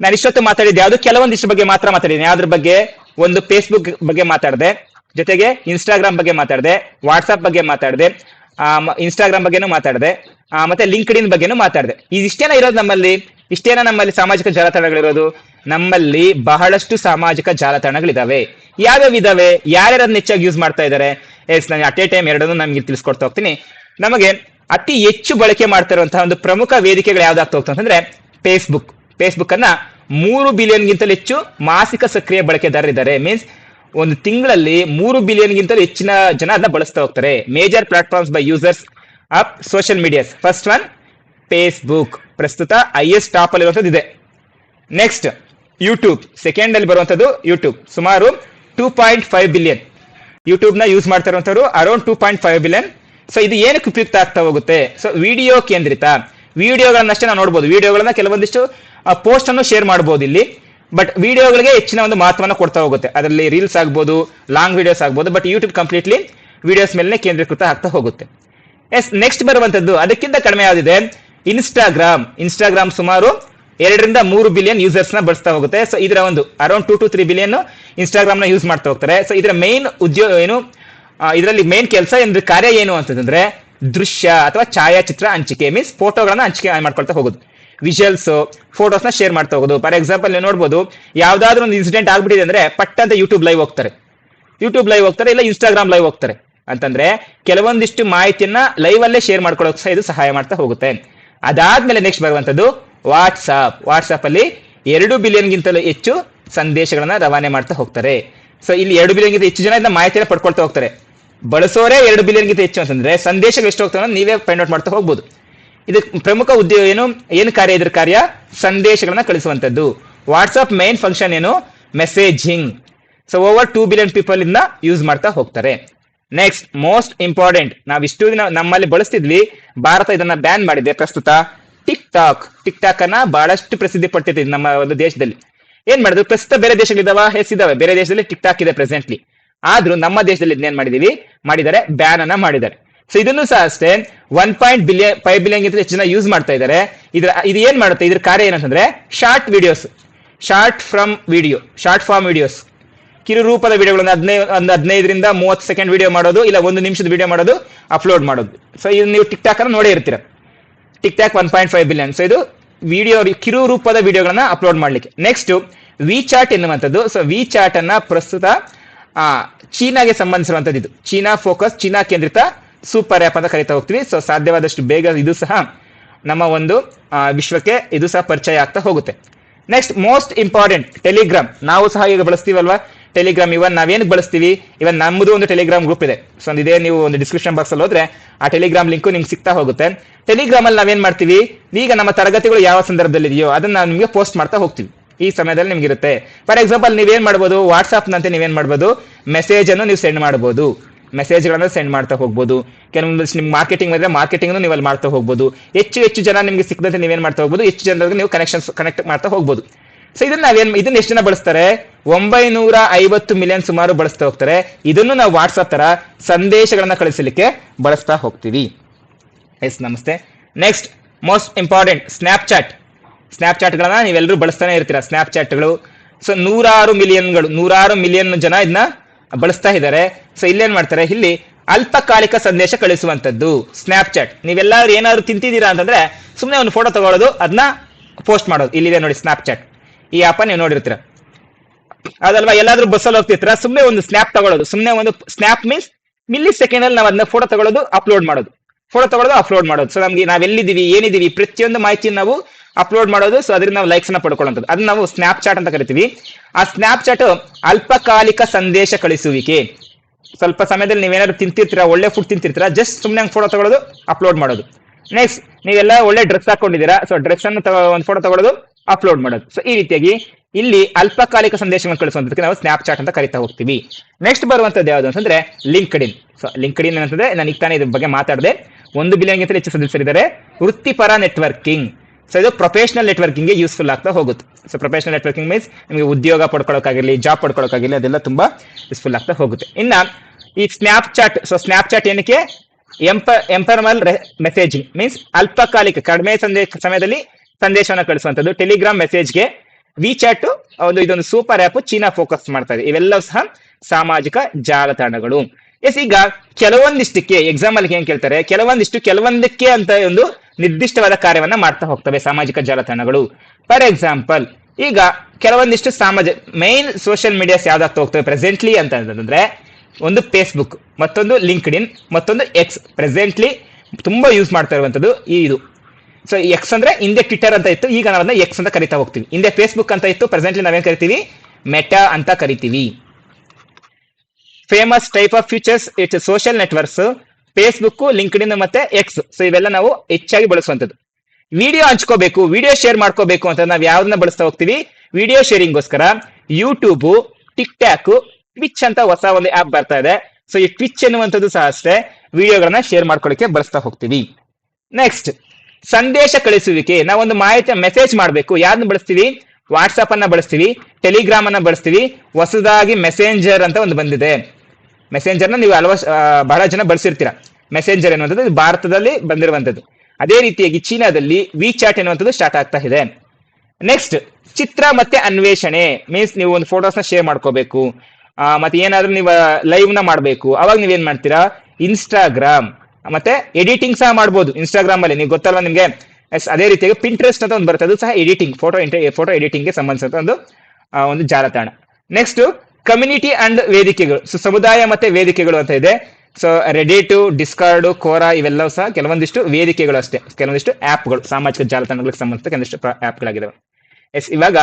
ನಾನು ಇಷ್ಟೊತ್ತು ಮಾತಾಡಿದ್ದು ಯಾವುದು ಕೆಲವೊಂದಿಷ್ಟು ಬಗ್ಗೆ ಮಾತ್ರ ಮಾತಾಡಿದ್ದೀನಿ. ಯಾವ್ದ್ರ ಬಗ್ಗೆ ಒಂದು ಫೇಸ್ಬುಕ್ ಬಗ್ಗೆ ಮಾತಾಡಿದೆ. ಜೊತೆಗೆ ಇನ್ಸ್ಟಾಗ್ರಾಮ್ ಬಗ್ಗೆ ಮಾತಾಡಿದೆ. ವಾಟ್ಸ್ಆಪ್ ಬಗ್ಗೆ ಮಾತಾಡಿದೆ. ಇನ್ಸ್ಟಾಗ್ರಾಮ್ ಬಗ್ಗೆನೂ ಮಾತಾಡಿದೆ. ಮತ್ತೆ ಲಿಂಕ್ಡ್ ಇನ್ ಬಗ್ಗೆನೂ ಮಾತಾಡಿದೆ. ಇದಿಷ್ಟೇನ ಇರೋದು ನಮ್ಮಲ್ಲಿ, ಇಷ್ಟೇನ ನಮ್ಮಲ್ಲಿ ಸಾಮಾಜಿಕ ಜಾಲತಾಣಗಳಿರೋದು. ನಮ್ಮಲ್ಲಿ ಬಹಳಷ್ಟು ಸಾಮಾಜಿಕ ಜಾಲತಾಣಗಳಿದಾವೆ. ಯಾವ್ಯಾವ ಇದಾವೆ? ಯಾರ್ಯಾರನ್ನ ಹೆಚ್ಚಾಗಿ ಯೂಸ್ ಮಾಡ್ತಾ ಇದ್ದಾರೆ ಎಸ್, ನಾನು ಅಟ್ ಎ ಟೈಮ್ ಎರಡನ್ನು ನಮಗೆ ತಿಳಿಸ್ಕೊಡ್ತಾ ಹೋಗ್ತೀನಿ. ನಮಗೆ ಅತಿ ಹೆಚ್ಚು ಬಳಕೆ ಮಾಡ್ತಿರುವಂತಹ ಒಂದು ಪ್ರಮುಖ ವೇದಿಕೆಗಳು ಯಾವ್ದಾಗ್ತಾ ಹೋಗ್ತಾ ಅಂತಂದ್ರೆ ಫೇಸ್ಬುಕ್ ಫೇಸ್ಬುಕ್ ಅನ್ನ ಮೂರು ಬಿಲಿಯನ್ಗಿಂತಲೂ ಹೆಚ್ಚು ಮಾಸಿಕ ಸಕ್ರಿಯ ಬಳಕೆದಾರರಿದ್ದಾರೆ ಮೀನ್ಸ್ ಒಂದು ತಿಂಗಳಲ್ಲಿ ಮೂರು ಬಿಲಿಯನ್ಗಿಂತಲೂ ಹೆಚ್ಚಿನ ಜನ ಅದನ್ನ ಬಳಸ್ತಾ ಹೋಗ್ತಾರೆ. Major platforms by users of social medias first one Facebook ಪ್ರಸ್ತುತ ಐಎಸ್ ಟಾಪ್ ಅಲ್ಲಿ ಇರುವಂತದ್ದು ಇದೆ. ನೆಕ್ಸ್ಟ್ ಯೂಟ್ಯೂಬ್ ಸೆಕೆಂಡ್ ಅಲ್ಲಿ ಬರುವಂತದ್ದು ಯೂಟ್ಯೂಬ್ ಸುಮಾರು ಟೂ ಪಾಯಿಂಟ್ ಫೈವ್ ಬಿಲಿಯನ್ ಯೂಟ್ಯೂಬ್ನ ಯೂಸ್ ಮಾಡ್ತಾ around two point five billion so ಇದು ಏನಕ್ಕೆ ಉಪಯುಕ್ತ ಆಗ್ತಾ ಹೋಗುತ್ತೆ? ಸೊ ವಿಡಿಯೋ ಕೇಂದ್ರಿತ. ವಿಡಿಯೋಗಳನ್ನಷ್ಟೇ ನಾವು ನೋಡ್ಬೋದು. ವಿಡಿಯೋಗಳನ್ನ ಕೆಲವೊಂದಿಷ್ಟು ಪೋಸ್ಟ್ ಅನ್ನು ಶೇರ್ ಮಾಡಬಹುದು ಇಲ್ಲಿ. ಬಟ್ ವಿಡಿಯೋಗಳಿಗೆ ಹೆಚ್ಚಿನ ಒಂದು ಮಹತ್ವನ ಕೊಡ್ತಾ ಹೋಗುತ್ತೆ. ಅದರಲ್ಲಿ ರೀಲ್ಸ್ ಆಗ್ಬೋದು ಲಾಂಗ್ ವಿಡಿಯೋಸ್ ಆಗ್ಬೋದು ಬಟ್ ಯೂಟ್ಯೂಬ್ ಕಂಪ್ಲೀಟ್ಲಿ ವಿಡಿಯೋಸ್ ಮೇಲೆ ಕೇಂದ್ರೀಕೃತ ಆಗ್ತಾ ಹೋಗುತ್ತೆ. ಎಸ್ ನೆಕ್ಸ್ಟ್ ಬರುವಂತದ್ದು ಅದಕ್ಕಿಂತ ಕಡಿಮೆ ಯಾವ್ದಿದೆ? ಇನ್ಸ್ಟಾಗ್ರಾಮ್ ಇನ್ಸ್ಟಾಗ್ರಾಮ್ ಸುಮಾರು ಎರಡರಿಂದ ಮೂರು ಬಿಲಿಯನ್ ಯೂಸರ್ಸ್ನ ಬಳಸ್ತಾ ಹೋಗುತ್ತೆ. ಸೊ ಇದರ ಒಂದು around two to three billion ಇನ್ಸ್ಟಾಗ್ರಾಮ್ನ use ಮಾಡ್ತಾ ಹೋಗ್ತಾರೆ. ಸೊ ಇದರ ಮೇನ್ ಉದ್ಯೋಗ ಏನು ಇದರಲ್ಲಿ ಮೇನ್ ಕೆಲಸ ಏನು ಕಾರ್ಯ ಏನು ಅಂತಂದ್ರೆ ದೃಶ್ಯ ಅಥವಾ ಛಾಯಾಚಿತ್ರ ಹಂಚಿಕೆ ಮೀನ್ಸ್ ಫೋಟೋಗಳನ್ನ ಹಂಚಿಕೆ ಮಾಡ್ಕೊಳ್ತಾ ಹೋಗೋದು. ವಿಜುವಲ್ಸ್ ಫೋಟೋಸ್ನ ಶೇರ್ ಮಾಡ್ತಾ ಹೋಗೋದು. ಫಾರ್ ಎಕ್ಸಾಂಪಲ್ ನೀವು ನೋಡ್ಬೋದು, ಯಾವ್ದಾದ್ರು ಒಂದು ಇನ್ಸಿಡೆಂಟ್ ಆಗ್ಬಿಟ್ಟಿದೆ ಅಂದ್ರೆ ಪಟ್ ಅಂತ ಯೂಟ್ಯೂಬ್ ಲೈವ್ ಹೋಗ್ತಾರೆ. ಯೂಟ್ಯೂಬ್ ಲೈವ್ ಹೋಗ್ತಾರೆ, ಇಲ್ಲ ಇನ್ಸ್ಟಾಗ್ರಾಮ್ ಲೈವ್ ಹೋಗ್ತಾರೆ. ಅಂತಂದ್ರೆ ಕೆಲವೊಂದಿಷ್ಟು ಮಾಹಿತಿಯನ್ನ ಲೈವ್ ಅಲ್ಲೇ ಶೇರ್ ಮಾಡ್ಕೊಳ್ಳೋಕೆ ಸಹ ಇದು ಸಹಾಯ ಮಾಡ್ತಾ ಹೋಗುತ್ತೆ. ಅದಾದ್ಮೇಲೆ ನೆಕ್ಸ್ಟ್ ಬರುವಂತದ್ದು ವಾಟ್ಸಾಪ್ ವಾಟ್ಸಾಪ್ ಅಲ್ಲಿ ಎರಡು ಬಿಲಿಯನ್ಗಿಂತಲೂ ಹೆಚ್ಚು ಸಂದೇಶಗಳನ್ನ ರವಾನೆ ಮಾಡ್ತಾ ಹೋಗ್ತಾರೆ. ಸೊ ಇಲ್ಲಿ ಎರಡು ಬಿಲಿಯನ್ಗಿಂತ ಹೆಚ್ಚು ಜನ ಇದನ್ನ ಮಾಹಿತಿಯನ್ನು ಪಡ್ಕೊಳ್ತಾ ಹೋಗ್ತಾರೆ. ಬಳಸೋರೇ ಎರಡು ಬಿಲಿಯನ್ಗಿಂತ ಹೆಚ್ಚು ಅಂತಂದ್ರೆ ಸಂದೇಶಗಳು ಎಷ್ಟು ಹೋಗ್ತಾರೆ ನೀವೇ ಫೈಂಡ್ ಔಟ್ ಮಾಡ್ತಾ ಹೋಗ್ಬೋದು. ಇದು ಪ್ರಮುಖ ಉದ್ಯೋಗ ಏನು ಏನು ಕಾರ್ಯ ಇದ್ರ ಕಾರ್ಯ? ಸಂದೇಶಗಳನ್ನ ಕಳಿಸುವಂತದ್ದು ವಾಟ್ಸ್ಆಪ್ ಮೈನ್ ಫಂಕ್ಷನ್ ಏನು? Messaging so over two billion people ಇಂದ ಯೂಸ್ ಮಾಡ್ತಾ ಹೋಗ್ತಾರೆ. ನೆಕ್ಸ್ಟ್ ಮೋಸ್ಟ್ ಇಂಪಾರ್ಟೆಂಟ್ ನಾವು ಇಷ್ಟು ದಿನ ನಮ್ಮಲ್ಲಿ ಬಳಸ್ತಿದ್ವಿ, ಭಾರತ ಇದನ್ನ ಬ್ಯಾನ್ ಮಾಡಿದೆ ಪ್ರಸ್ತುತ. ಟಿಕ್ ಟಾಕ್ ಟಿಕ್ ಟಾಕ್ ಅನ್ನ ಬಹಳಷ್ಟು ಪ್ರಸಿದ್ಧಿ ಪಡ್ತೈತಿ ನಮ್ಮ ಒಂದು ದೇಶದಲ್ಲಿ. ಏನ್ ಮಾಡಿದ್ರು ಪ್ರಸ್ತುತ ಬೇರೆ ದೇಶಗಳಿದಾವ? ಹೆಸಿದಾವೆ ಬೇರೆ ದೇಶದಲ್ಲಿ ಟಿಕ್ ಟಾಕ್ ಇದೆ ಪ್ರೆಸೆಂಟ್ಲಿ ಆದ್ರೂ ನಮ್ಮ ದೇಶದಲ್ಲಿ ಇದನ್ನೇನ್ ಮಾಡಿದೀವಿ? ಮಾಡಿದ್ದಾರೆ ಬ್ಯಾನ್ ಅನ್ನ ಮಾಡಿದ್ದಾರೆ ಸೊ ಇದನ್ನು ಸಹ ಅಷ್ಟೇ one point billion five billion ಗಿಂತ ಹೆಚ್ಚು ಜನ ಯೂಸ್ ಮಾಡ್ತಾ ಇದ್ದಾರೆ ಇದ್ರ, ಇದು ಏನ್ ಮಾಡುತ್ತೆ? ಇದ್ರ ಕಾರ್ಯ ಏನಂತಂದ್ರೆ short videos short from video short form videos ಕಿರು ರೂಪದ ವಿಡಿಯೋಗಳನ್ನ ಹದಿನೈದು ಒಂದು ಹದಿನೈದರಿಂದ ಮೂವತ್ತು ಸೆಕೆಂಡ್ ವಿಡಿಯೋ ಮಾಡೋದು, ಇಲ್ಲ ಒಂದು ನಿಮಿಷದ ವಿಡಿಯೋ ಮಾಡೋದು ಅಪ್ಲೋಡ್ ಮಾಡೋದು. ಸೊ ಇದು ನೀವು ಟಿಕ್ ಟಾಕ್ ಅನ್ನು ನೋಡೇ ಇರ್ತೀರ. TikTok one point five billion. So ಇದು ವಿಡಿಯೋ ಕಿರು ರೂಪದ ವಿಡಿಯೋಗಳನ್ನ ಅಪ್ಲೋಡ್ ಮಾಡ್ಲಿಕ್ಕೆ. ನೆಕ್ಸ್ಟ್ ವಿ ಚಾಟ್ ಎನ್ನುವಂಥದ್ದು. ಸೊ ವಿ ಚಾಟ್ ಅನ್ನ ಪ್ರಸ್ತುತ ಚೀನಾಗೆ ಸಂಬಂಧಿಸಿರುವಂತದ್ದು ಇದು. ಚೀನಾ ಫೋಕಸ್ ಚೀನಾ ಕೇಂದ್ರಿತ ಸೂಪರ್ ಆ್ಯಪ್ ಅಂತ ಕರಿತಾ ಹೋಗ್ತೀವಿ. ಸೊ ಸಾಧ್ಯವಾದಷ್ಟು ಬೇಗ ಇದು ಸಹ ನಮ್ಮ ಒಂದು ವಿಶ್ವಕ್ಕೆ ಇದು ಸಹ ಪರಿಚಯ ಆಗ್ತಾ ಹೋಗುತ್ತೆ. ನೆಕ್ಸ್ಟ್ ಮೋಸ್ಟ್ ಇಂಪಾರ್ಟೆಂಟ್ ಟೆಲಿಗ್ರಾಮ್ ನಾವು ಸಹ ಈಗ ಬಳಸ್ತೀವಲ್ವಾ? ಟೆಲಿಗ್ರಾಮ್ ಇವನ್ ನಾವೇನು ಬಳಸ್ತೀವಿ? ಇವನ್ ನಮ್ಮದು ಒಂದು ಟೆಲಿಗ್ರಾಮ್ ಗ್ರೂಪ್ ಇದೆ. ಸೊ ಇದೇ ನೀವು ಒಂದು ಡಿಸ್ಕ್ರಿಪ್ಷನ್ ಬಾಕ್ಸ್ ಅಲ್ಲಿ ಹೋದ್ರೆ ಆ ಟೆಲಿಗ್ರಾಮ್ ಲಿಂಕ್ ನಿಮ್ಗೆ ಸಿಗ್ತಾ ಹೋಗುತ್ತೆ. ಟೆಲಿಗ್ರಾಮ್ ಅಲ್ಲಿ ನಾವೇನ್ ಮಾಡ್ತೀವಿ? ಈಗ ನಮ್ಮ ತರಗತಿಗಳು ಯಾವ ಸಂದರ್ಭದಲ್ಲಿ ಇದೆಯೋ ಅದನ್ನ ನಾವು ನಿಮಗೆ ಪೋಸ್ಟ್ ಮಾಡ್ತಾ ಹೋಗ್ತೀವಿ. ಈ ಸಮಯದಲ್ಲಿ ನಿಮ್ಗೆ ಇರುತ್ತೆ ಫಾರ್ ಎಕ್ಸಾಂಪಲ್ ನೀವೇನ್ ಮಾಡ್ಬೋದು? ವಾಟ್ಸ್ಆಪ್ ನಂತೆ ನೀವೇನ್ ಮಾಡ್ಬೋದು? ಮೆಸೇಜ್ ಅನ್ನು ನೀವು ಸೆಂಡ್ ಮಾಡ್ಬೋದು. ಮೆಸೇಜ್ಗಳನ್ನು ಸೆಂಡ್ ಮಾಡ್ತಾ ಹೋಗ್ಬೋದು. ಕೆಲವೊಂದು ನಿಮ್ಗೆ ಮಾರ್ಕೆಟಿಂಗ್ ಮಾಡಿದ್ರೆ ಮಾರ್ಕೆಟಿಂಗ್ ನೀವು ಅಲ್ಲಿ ಮಾಡ್ತಾ ಹೋಗ್ಬೋದು. ಹೆಚ್ಚು ಹೆಚ್ಚು ಜನ ನಿಮ್ಗೆ ಸಿಕ್ಕದಂತೆ ನೀವೇನ್ ಮಾಡ್ತಾ ಹೋಗ್ಬೋದು? ಹೆಚ್ಚು ಜನರಿಗೆ ನೀವು ಕನೆಕ್ಷನ್ಸ್ ಕನೆಕ್ಟ್ ಮಾಡ್ತಾ ಹೋಗ್ಬೋದು. ಸೊ ಇದನ್ನ ನಾವೇನ್ ಇದನ್ನ ಎಷ್ಟು ಜನ ಬಳಸ್ತಾರೆ? ಒಂಬೈನೂರ ಐವತ್ತು ಮಿಲಿಯನ್ ಸುಮಾರು ಬಳಸ್ತಾ ಹೋಗ್ತಾರೆ. ಇದನ್ನು ನಾವು ವಾಟ್ಸ್ಆಪ್ ತರ ಸಂದೇಶಗಳನ್ನ ಕಳಿಸಲಿಕ್ಕೆ ಬಳಸ್ತಾ ಹೋಗ್ತೀವಿ. ಎಸ್ ನಮಸ್ತೆ. ನೆಕ್ಸ್ಟ್ ಮೋಸ್ಟ್ ಇಂಪಾರ್ಟೆಂಟ್ ಸ್ನ್ಯಾಪ್ಚಾಟ್ ಸ್ನ್ಯಾಪ್ಚಾಟ್ಗಳನ್ನ ನೀವೆಲ್ಲರೂ ಬಳಸ್ತಾನೆ ಇರ್ತೀರಾ? ಸ್ನ್ಯಾಪ್ಚಾಟ್ಗಳು ಸೊ ನೂರಾರು ಮಿಲಿಯನ್ಗಳು ನೂರಾರು ಮಿಲಿಯನ್ ಜನ ಇದನ್ನ ಬಳಸ್ತಾ ಇದ್ದಾರೆ. ಸೊ ಇಲ್ಲೇನ್ ಮಾಡ್ತಾರೆ? ಇಲ್ಲಿ ಅಲ್ಪಕಾಲಿಕ ಸಂದೇಶ ಕಳಿಸುವಂತದ್ದು ಸ್ನ್ಯಾಪ್ಚಾಟ್ ನೀವೆಲ್ಲರೂ ಏನಾದ್ರು ತಿಂತಿದ್ದೀರಾ ಅಂತಂದ್ರೆ ಸುಮ್ಮನೆ ಒಂದು ಫೋಟೋ ತಗೊಳ್ಳೋದು ಅದನ್ನ ಪೋಸ್ಟ್ ಮಾಡೋದು. ಇಲ್ಲಿದೆ ನೋಡಿ ಸ್ನ್ಯಾಪ್ಚಾಟ್ ಈ ಆಪ ನೀವು ನೋಡಿರ್ತೀರ. ಅದಲ್ವಾ, ಎಲ್ಲಾದ್ರೂ ಬಸ್ಸಲ್ಲಿ ಹೋಗ್ತಿರ್ತೀರ ಸುಮ್ಮನೆ ಒಂದು ಸ್ನ್ಯಾಪ್ ತಗೊಳ್ಳೋದು ಸುಮ್ಮನೆ ಒಂದು ಸ್ನ್ಯಾಪ್ ಮೀನ್ಸ್ ಮಿಲ್ಲಿ ಸೆಕೆಂಡ್ ಅಲ್ಲಿ ನಾವು ಅದನ್ನ ಫೋಟೋ ತಗೊಳ್ಳೋದು ಅಪ್ಲೋಡ್ ಮಾಡೋದು. ಫೋಟೋ ತಗೊಳ್ಳೋದು ಅಪ್ಲೋಡ್ ಮಾಡೋದು. ಸೊ ನಮ್ಗೆ ನಾವ್ ಎಲ್ಲಿದ್ದೀವಿ ಏನಿದೀವಿ ಪ್ರತಿಯೊಂದು ಮಾಹಿತಿ ನಾವು ಅಪ್ಲೋಡ್ ಮಾಡೋದು ಸೊ ಅದರಿಂದ ನಾವು ಲೈಕ್ಸ್ನ ಪಡ್ಕೊಳ್ಳೋದು ಅದನ್ನ ನಾವು ಸ್ನ್ಯಾಪ್ ಚಾಟ್ ಅಂತ ಕರಿತೀವಿ. ಆ ಸ್ನ್ಯಾಪ್ ಚಾಟ್ ಅಲ್ಪಕಾಲಿಕ ಸಂದೇಶ ಕಳಿಸುವಿಕೆ. ಸ್ವಲ್ಪ ಸಮಯದಲ್ಲಿ ನೀವೇನಾದ್ರು ತಿಂತಿರ್ತೀರಾ, ಒಳ್ಳೆ ಫುಡ್ ತಿಂತಿರ್ತೀರಾ ಜಸ್ಟ್ ಸುಮ್ಮನೆ ಹಂಗೆ ಫೋಟೋ ತಗೊಳ್ಳೋದು ಅಪ್ಲೋಡ್ ಮಾಡೋದು. ನೆಕ್ಸ್ಟ್ ನೀವೆಲ್ಲ ಒಳ್ಳೆ ಡ್ರೆಸ್ ಹಾಕೊಂಡಿದ್ದೀರಾ ಸೊ ಡ್ರೆಸ್ ಅನ್ನು ಒಂದು ಫೋಟೋ ತಗೊಳ್ಳೋದು ಅಪ್ಲೋಡ್ ಮಾಡೋದು. ಸೊ ಈ ರೀತಿಯಾಗಿ ಇಲ್ಲಿ ಅಲ್ಪಕಾಲಿಕ ಸಂದೇಶಗಳನ್ನು ಕಳಿಸುವಂತದಕ್ಕೆ ನಾವು ಸ್ನಾಪ್ ಚಾಟ್ ಅಂತ ಕರಿತಾ ಹೋಗ್ತೀವಿ. ನೆಕ್ಸ್ಟ್ ಬರುವಂತದ್ದು ಯಾವುದು ಅಂತಂದ್ರೆ LinkedIn so LinkedIn ಅಂತಂದ್ರೆ ನಾನು ಈಗ ತಾನೇ ಇದ್ರ ಬಗ್ಗೆ ಮಾತಾಡದೆ. ಒಂದು ಬಿಲಿಯನ್ಗಿಂತ ಹೆಚ್ಚು ಸದಸ್ಯರಿದ್ದಾರೆ ವೃತ್ತಿಪರ ನೆಟ್ವರ್ಕಿಂಗ್ ಸೊ ಇದು ಪ್ರೊಫೆಷನಲ್ ನೆಟ್ವರ್ಕಿಂಗ್ ಯೂಸ್ಫುಲ್ ಆಗ್ತಾ ಹೋಗುತ್ತೆ. ಸೊ ಪ್ರೊಫೆಷನಲ್ ನೆಟ್ವರ್ಕಿಂಗ್ ಮೀನ್ಸ್ ನಿಮಗೆ ಉದ್ಯೋಗ ಪಡ್ಕೊಳ್ಳೋಕ್ಕಾಗಿರಲಿ ಜಾಬ್ ಪಡ್ಕೊಳ್ಳೋಕ್ಕಾಗಿರಲಿ ಅದೆಲ್ಲ ತುಂಬಾ ಯೂಸ್ಫುಲ್ ಆಗ್ತಾ ಹೋಗುತ್ತೆ. ಇನ್ನ ಈ Snapchat so Snapchat ಏನಕ್ಕೆ ಎಂಪ ಎಂಪರ್ಮಲ್ ಮೆಸೇಜಿಂಗ್ ಮೀನ್ಸ್ ಅಲ್ಪಕಾಲಿಕ, ಕಡಿಮೆ ಸಂದೇಶ ಸಮಯದಲ್ಲಿ ಸಂದೇಶವನ್ನು ಕಳಿಸುವಂತದ್ದು ಟೆಲಿಗ್ರಾಮ್ ಮೆಸೇಜ್ಗೆ ವಿ ಚಾಟ್ ಒಂದು ಇದೊಂದು ಸೂಪರ್ ಆಪ್ ಚೀನಾ ಫೋಕಸ್ ಮಾಡ್ತಾ ಇದೆ. ಇವೆಲ್ಲವೂ ಸಹ ಸಾಮಾಜಿಕ ಜಾಲತಾಣಗಳು. ಎಸ್ ಈಗ ಕೆಲವೊಂದಿಷ್ಟಕ್ಕೆ ಎಕ್ಸಾಮ್ ಅಲ್ಲಿ ಏನ್ ಕೇಳ್ತಾರೆ? ಕೆಲವೊಂದಿಷ್ಟು ಕೆಲವೊಂದಕ್ಕೆ ಅಂತ ಒಂದು ನಿರ್ದಿಷ್ಟವಾದ ಕಾರ್ಯವನ್ನ ಮಾಡ್ತಾ ಹೋಗ್ತವೆ ಸಾಮಾಜಿಕ ಜಾಲತಾಣಗಳು. ಫಾರ್ ಎಕ್ಸಾಂಪಲ್ ಈಗ ಕೆಲವೊಂದಿಷ್ಟು ಸಾಮಾಜಿಕ ಮೈನ್ ಸೋಷಿಯಲ್ ಮೀಡಿಯಾಸ್ ಯಾವ್ದಾಗ್ತಾ ಹೋಗ್ತವೆ ಪ್ರೆಸೆಂಟ್ಲಿ ಅಂತ ಅಂತಂದ್ರೆ, ಒಂದು ಫೇಸ್ಬುಕ್ ಮತ್ತೊಂದು ಲಿಂಕ್ಡ್ ಇನ್ ಮತ್ತೊಂದು ಎಕ್ಸ್ ಪ್ರೆಸೆಂಟ್ಲಿ ತುಂಬಾ ಯೂಸ್ ಮಾಡ್ತಾ ಇರುವಂತದ್ದು ಈ ಇದು. ಸೊ ಎಕ್ಸ್ ಅಂದ್ರೆ ಹಿಂದೆ ಟ್ವಿಟರ್ ಅಂತ ಇತ್ತು, ಈಗ ನಾವು ಅದನ್ನ ಎಕ್ಸ್ ಅಂತ ಕರಿತಾ ಹೋಗ್ತೀವಿ. ಹಿಂದೆ ಫೇಸ್ಬುಕ್ ಅಂತ ಇತ್ತು ಪ್ರೆಸೆಂಟ್ಲಿ ನಾವೇನ್ ಕರಿತೀವಿ? ಮೆಟಾ ಅಂತ ಕರಿತೀವಿ. Famous type of futures it's social networks Facebook LinkedIn ಮತ್ತೆ ಎಕ್ಸ್ ಸೊ ಇವೆಲ್ಲ ನಾವು ಹೆಚ್ಚಾಗಿ ಬಳಸುವಂತದ್ದು ವಿಡಿಯೋ ಹಂಚ್ಕೋಬೇಕು ವಿಡಿಯೋ ಶೇರ್ ಮಾಡ್ಕೋಬೇಕು ಅಂತ ನಾವು ಯಾವ್ದನ್ನ ಬಳಸ್ತಾ ಹೋಗ್ತೀವಿ? ವಿಡಿಯೋ ಶೇರಿಂಗ್ಗೋಸ್ಕರ ಯೂಟ್ಯೂಬ್ ಟಿಕ್ ಟಾಕ್ ಟ್ವಿಚ್ ಅಂತ ಹೊಸ ಒಂದು ಆಪ್ ಬರ್ತಾ ಇದೆ. ಸೊ ಈ ಟ್ವಿಚ್ ಎನ್ನುವಂಥದ್ದು ಸಹ ಅಷ್ಟೇ ವಿಡಿಯೋಗಳನ್ನ ಶೇರ್ ಮಾಡ್ಕೊಳ್ಳಿಕ್ಕೆ ಬಳಸ್ತಾ ಹೋಗ್ತೀವಿ. ನೆಕ್ಸ್ಟ್ ಸಂದೇಶ ಕಳಿಸುವಿಕೆ. ನಾವೊಂದು ಮಾಹಿತಿ ಮೆಸೇಜ್ ಮಾಡಬೇಕು. ಯಾರನ್ನ ಬಳಸ್ತೀವಿ? ವಾಟ್ಸಪ್ ಅನ್ನ ಬಳಸ್ತೀವಿ. ಟೆಲಿಗ್ರಾಮ್ ಅನ್ನ ಬಳಸ್ತೀವಿ. ಹೊಸದಾಗಿ ಮೆಸೆಂಜರ್ ಅಂತ ಒಂದು ಬಂದಿದೆ. ಮೆಸೆಂಜರ್ನ ನೀವು ಹಲವ ಬಹಳ ಜನ ಬಳಸಿರ್ತೀರ. ಮೆಸೆಂಜರ್ ಎನ್ನುವಂಥದ್ದು ಭಾರತದಲ್ಲಿ ಬಂದಿರುವಂಥದ್ದು. ಅದೇ ರೀತಿಯಾಗಿ ಚೀನಾದಲ್ಲಿ ವಿ ಚಾಟ್ ಎನ್ನುವಂಥದ್ದು ಸ್ಟಾರ್ಟ್ ಆಗ್ತಾ ಇದೆ. ನೆಕ್ಸ್ಟ್ ಚಿತ್ರ ಮತ್ತೆ ಅನ್ವೇಷಣೆ. ಮೀನ್ಸ್ ನೀವು ಒಂದು ಫೋಟೋಸ್ನ ಶೇರ್ ಮಾಡ್ಕೋಬೇಕು. ಮತ್ತೆ ಏನಾದ್ರೂ ನೀವು ಲೈವ್ನ ಮಾಡಬೇಕು. ಅವಾಗ ನೀವೇನ್ ಮಾಡ್ತೀರಾ? ಇನ್ಸ್ಟಾಗ್ರಾಮ್ ಮತ್ತೆ ಎಡಿಟಿಂಗ್ ಸಹ ಮಾಡ್ಬೋದು ಇನ್ಸ್ಟಾಗ್ರಾಮ್ ಅಲ್ಲಿ. ನೀವು ಗೊತ್ತಲ್ವಾ ನಿಮಗೆ? ಅದೇ ರೀತಿಯಾಗಿ ಪಿಂಟ್ರೆಸ್ಟ್ ಅಂತ ಒಂದು ಬರುತ್ತೆ. ಅದು ಸಹ ಎಡಿಟಿಂಗ್ ಫೋಟೋ ಫೋಟೋ ಎಡಿಟಿಂಗ್ಗೆ ಸಂಬಂಧಿಸಿದ ಒಂದು ಒಂದು ಜಾಲತಾಣ. ನೆಕ್ಸ್ಟ್ ಕಮ್ಯುನಿಟಿ ಅಂಡ್ ವೇದಿಕೆಗಳು. ಸೊ ಸಮುದಾಯ ಮತ್ತೆ ವೇದಿಕೆಗಳು ಅಂತ ಇದೆ. ಸೊ ರೆಡಿಟು ಡಿಸ್ಕಾರ್ಡ್ ಕೋರಾ ಇವೆಲ್ಲವೂ ಸಹ ಕೆಲವೊಂದಿಷ್ಟು ವೇದಿಕೆಗಳು ಅಷ್ಟೇ. ಕೆಲವೊಂದಿಷ್ಟು ಆ್ಯಪ್ಗಳು ಸಾಮಾಜಿಕ ಜಾಲತಾಣಗಳಿಗೆ ಸಂಬಂಧಿಸಿದ ಕೆಲವೊಂದಿಷ್ಟು ಆ್ಯಪ್ಗಳಾಗಿದ್ದಾವೆ ಎಸ್ ಇವಾಗ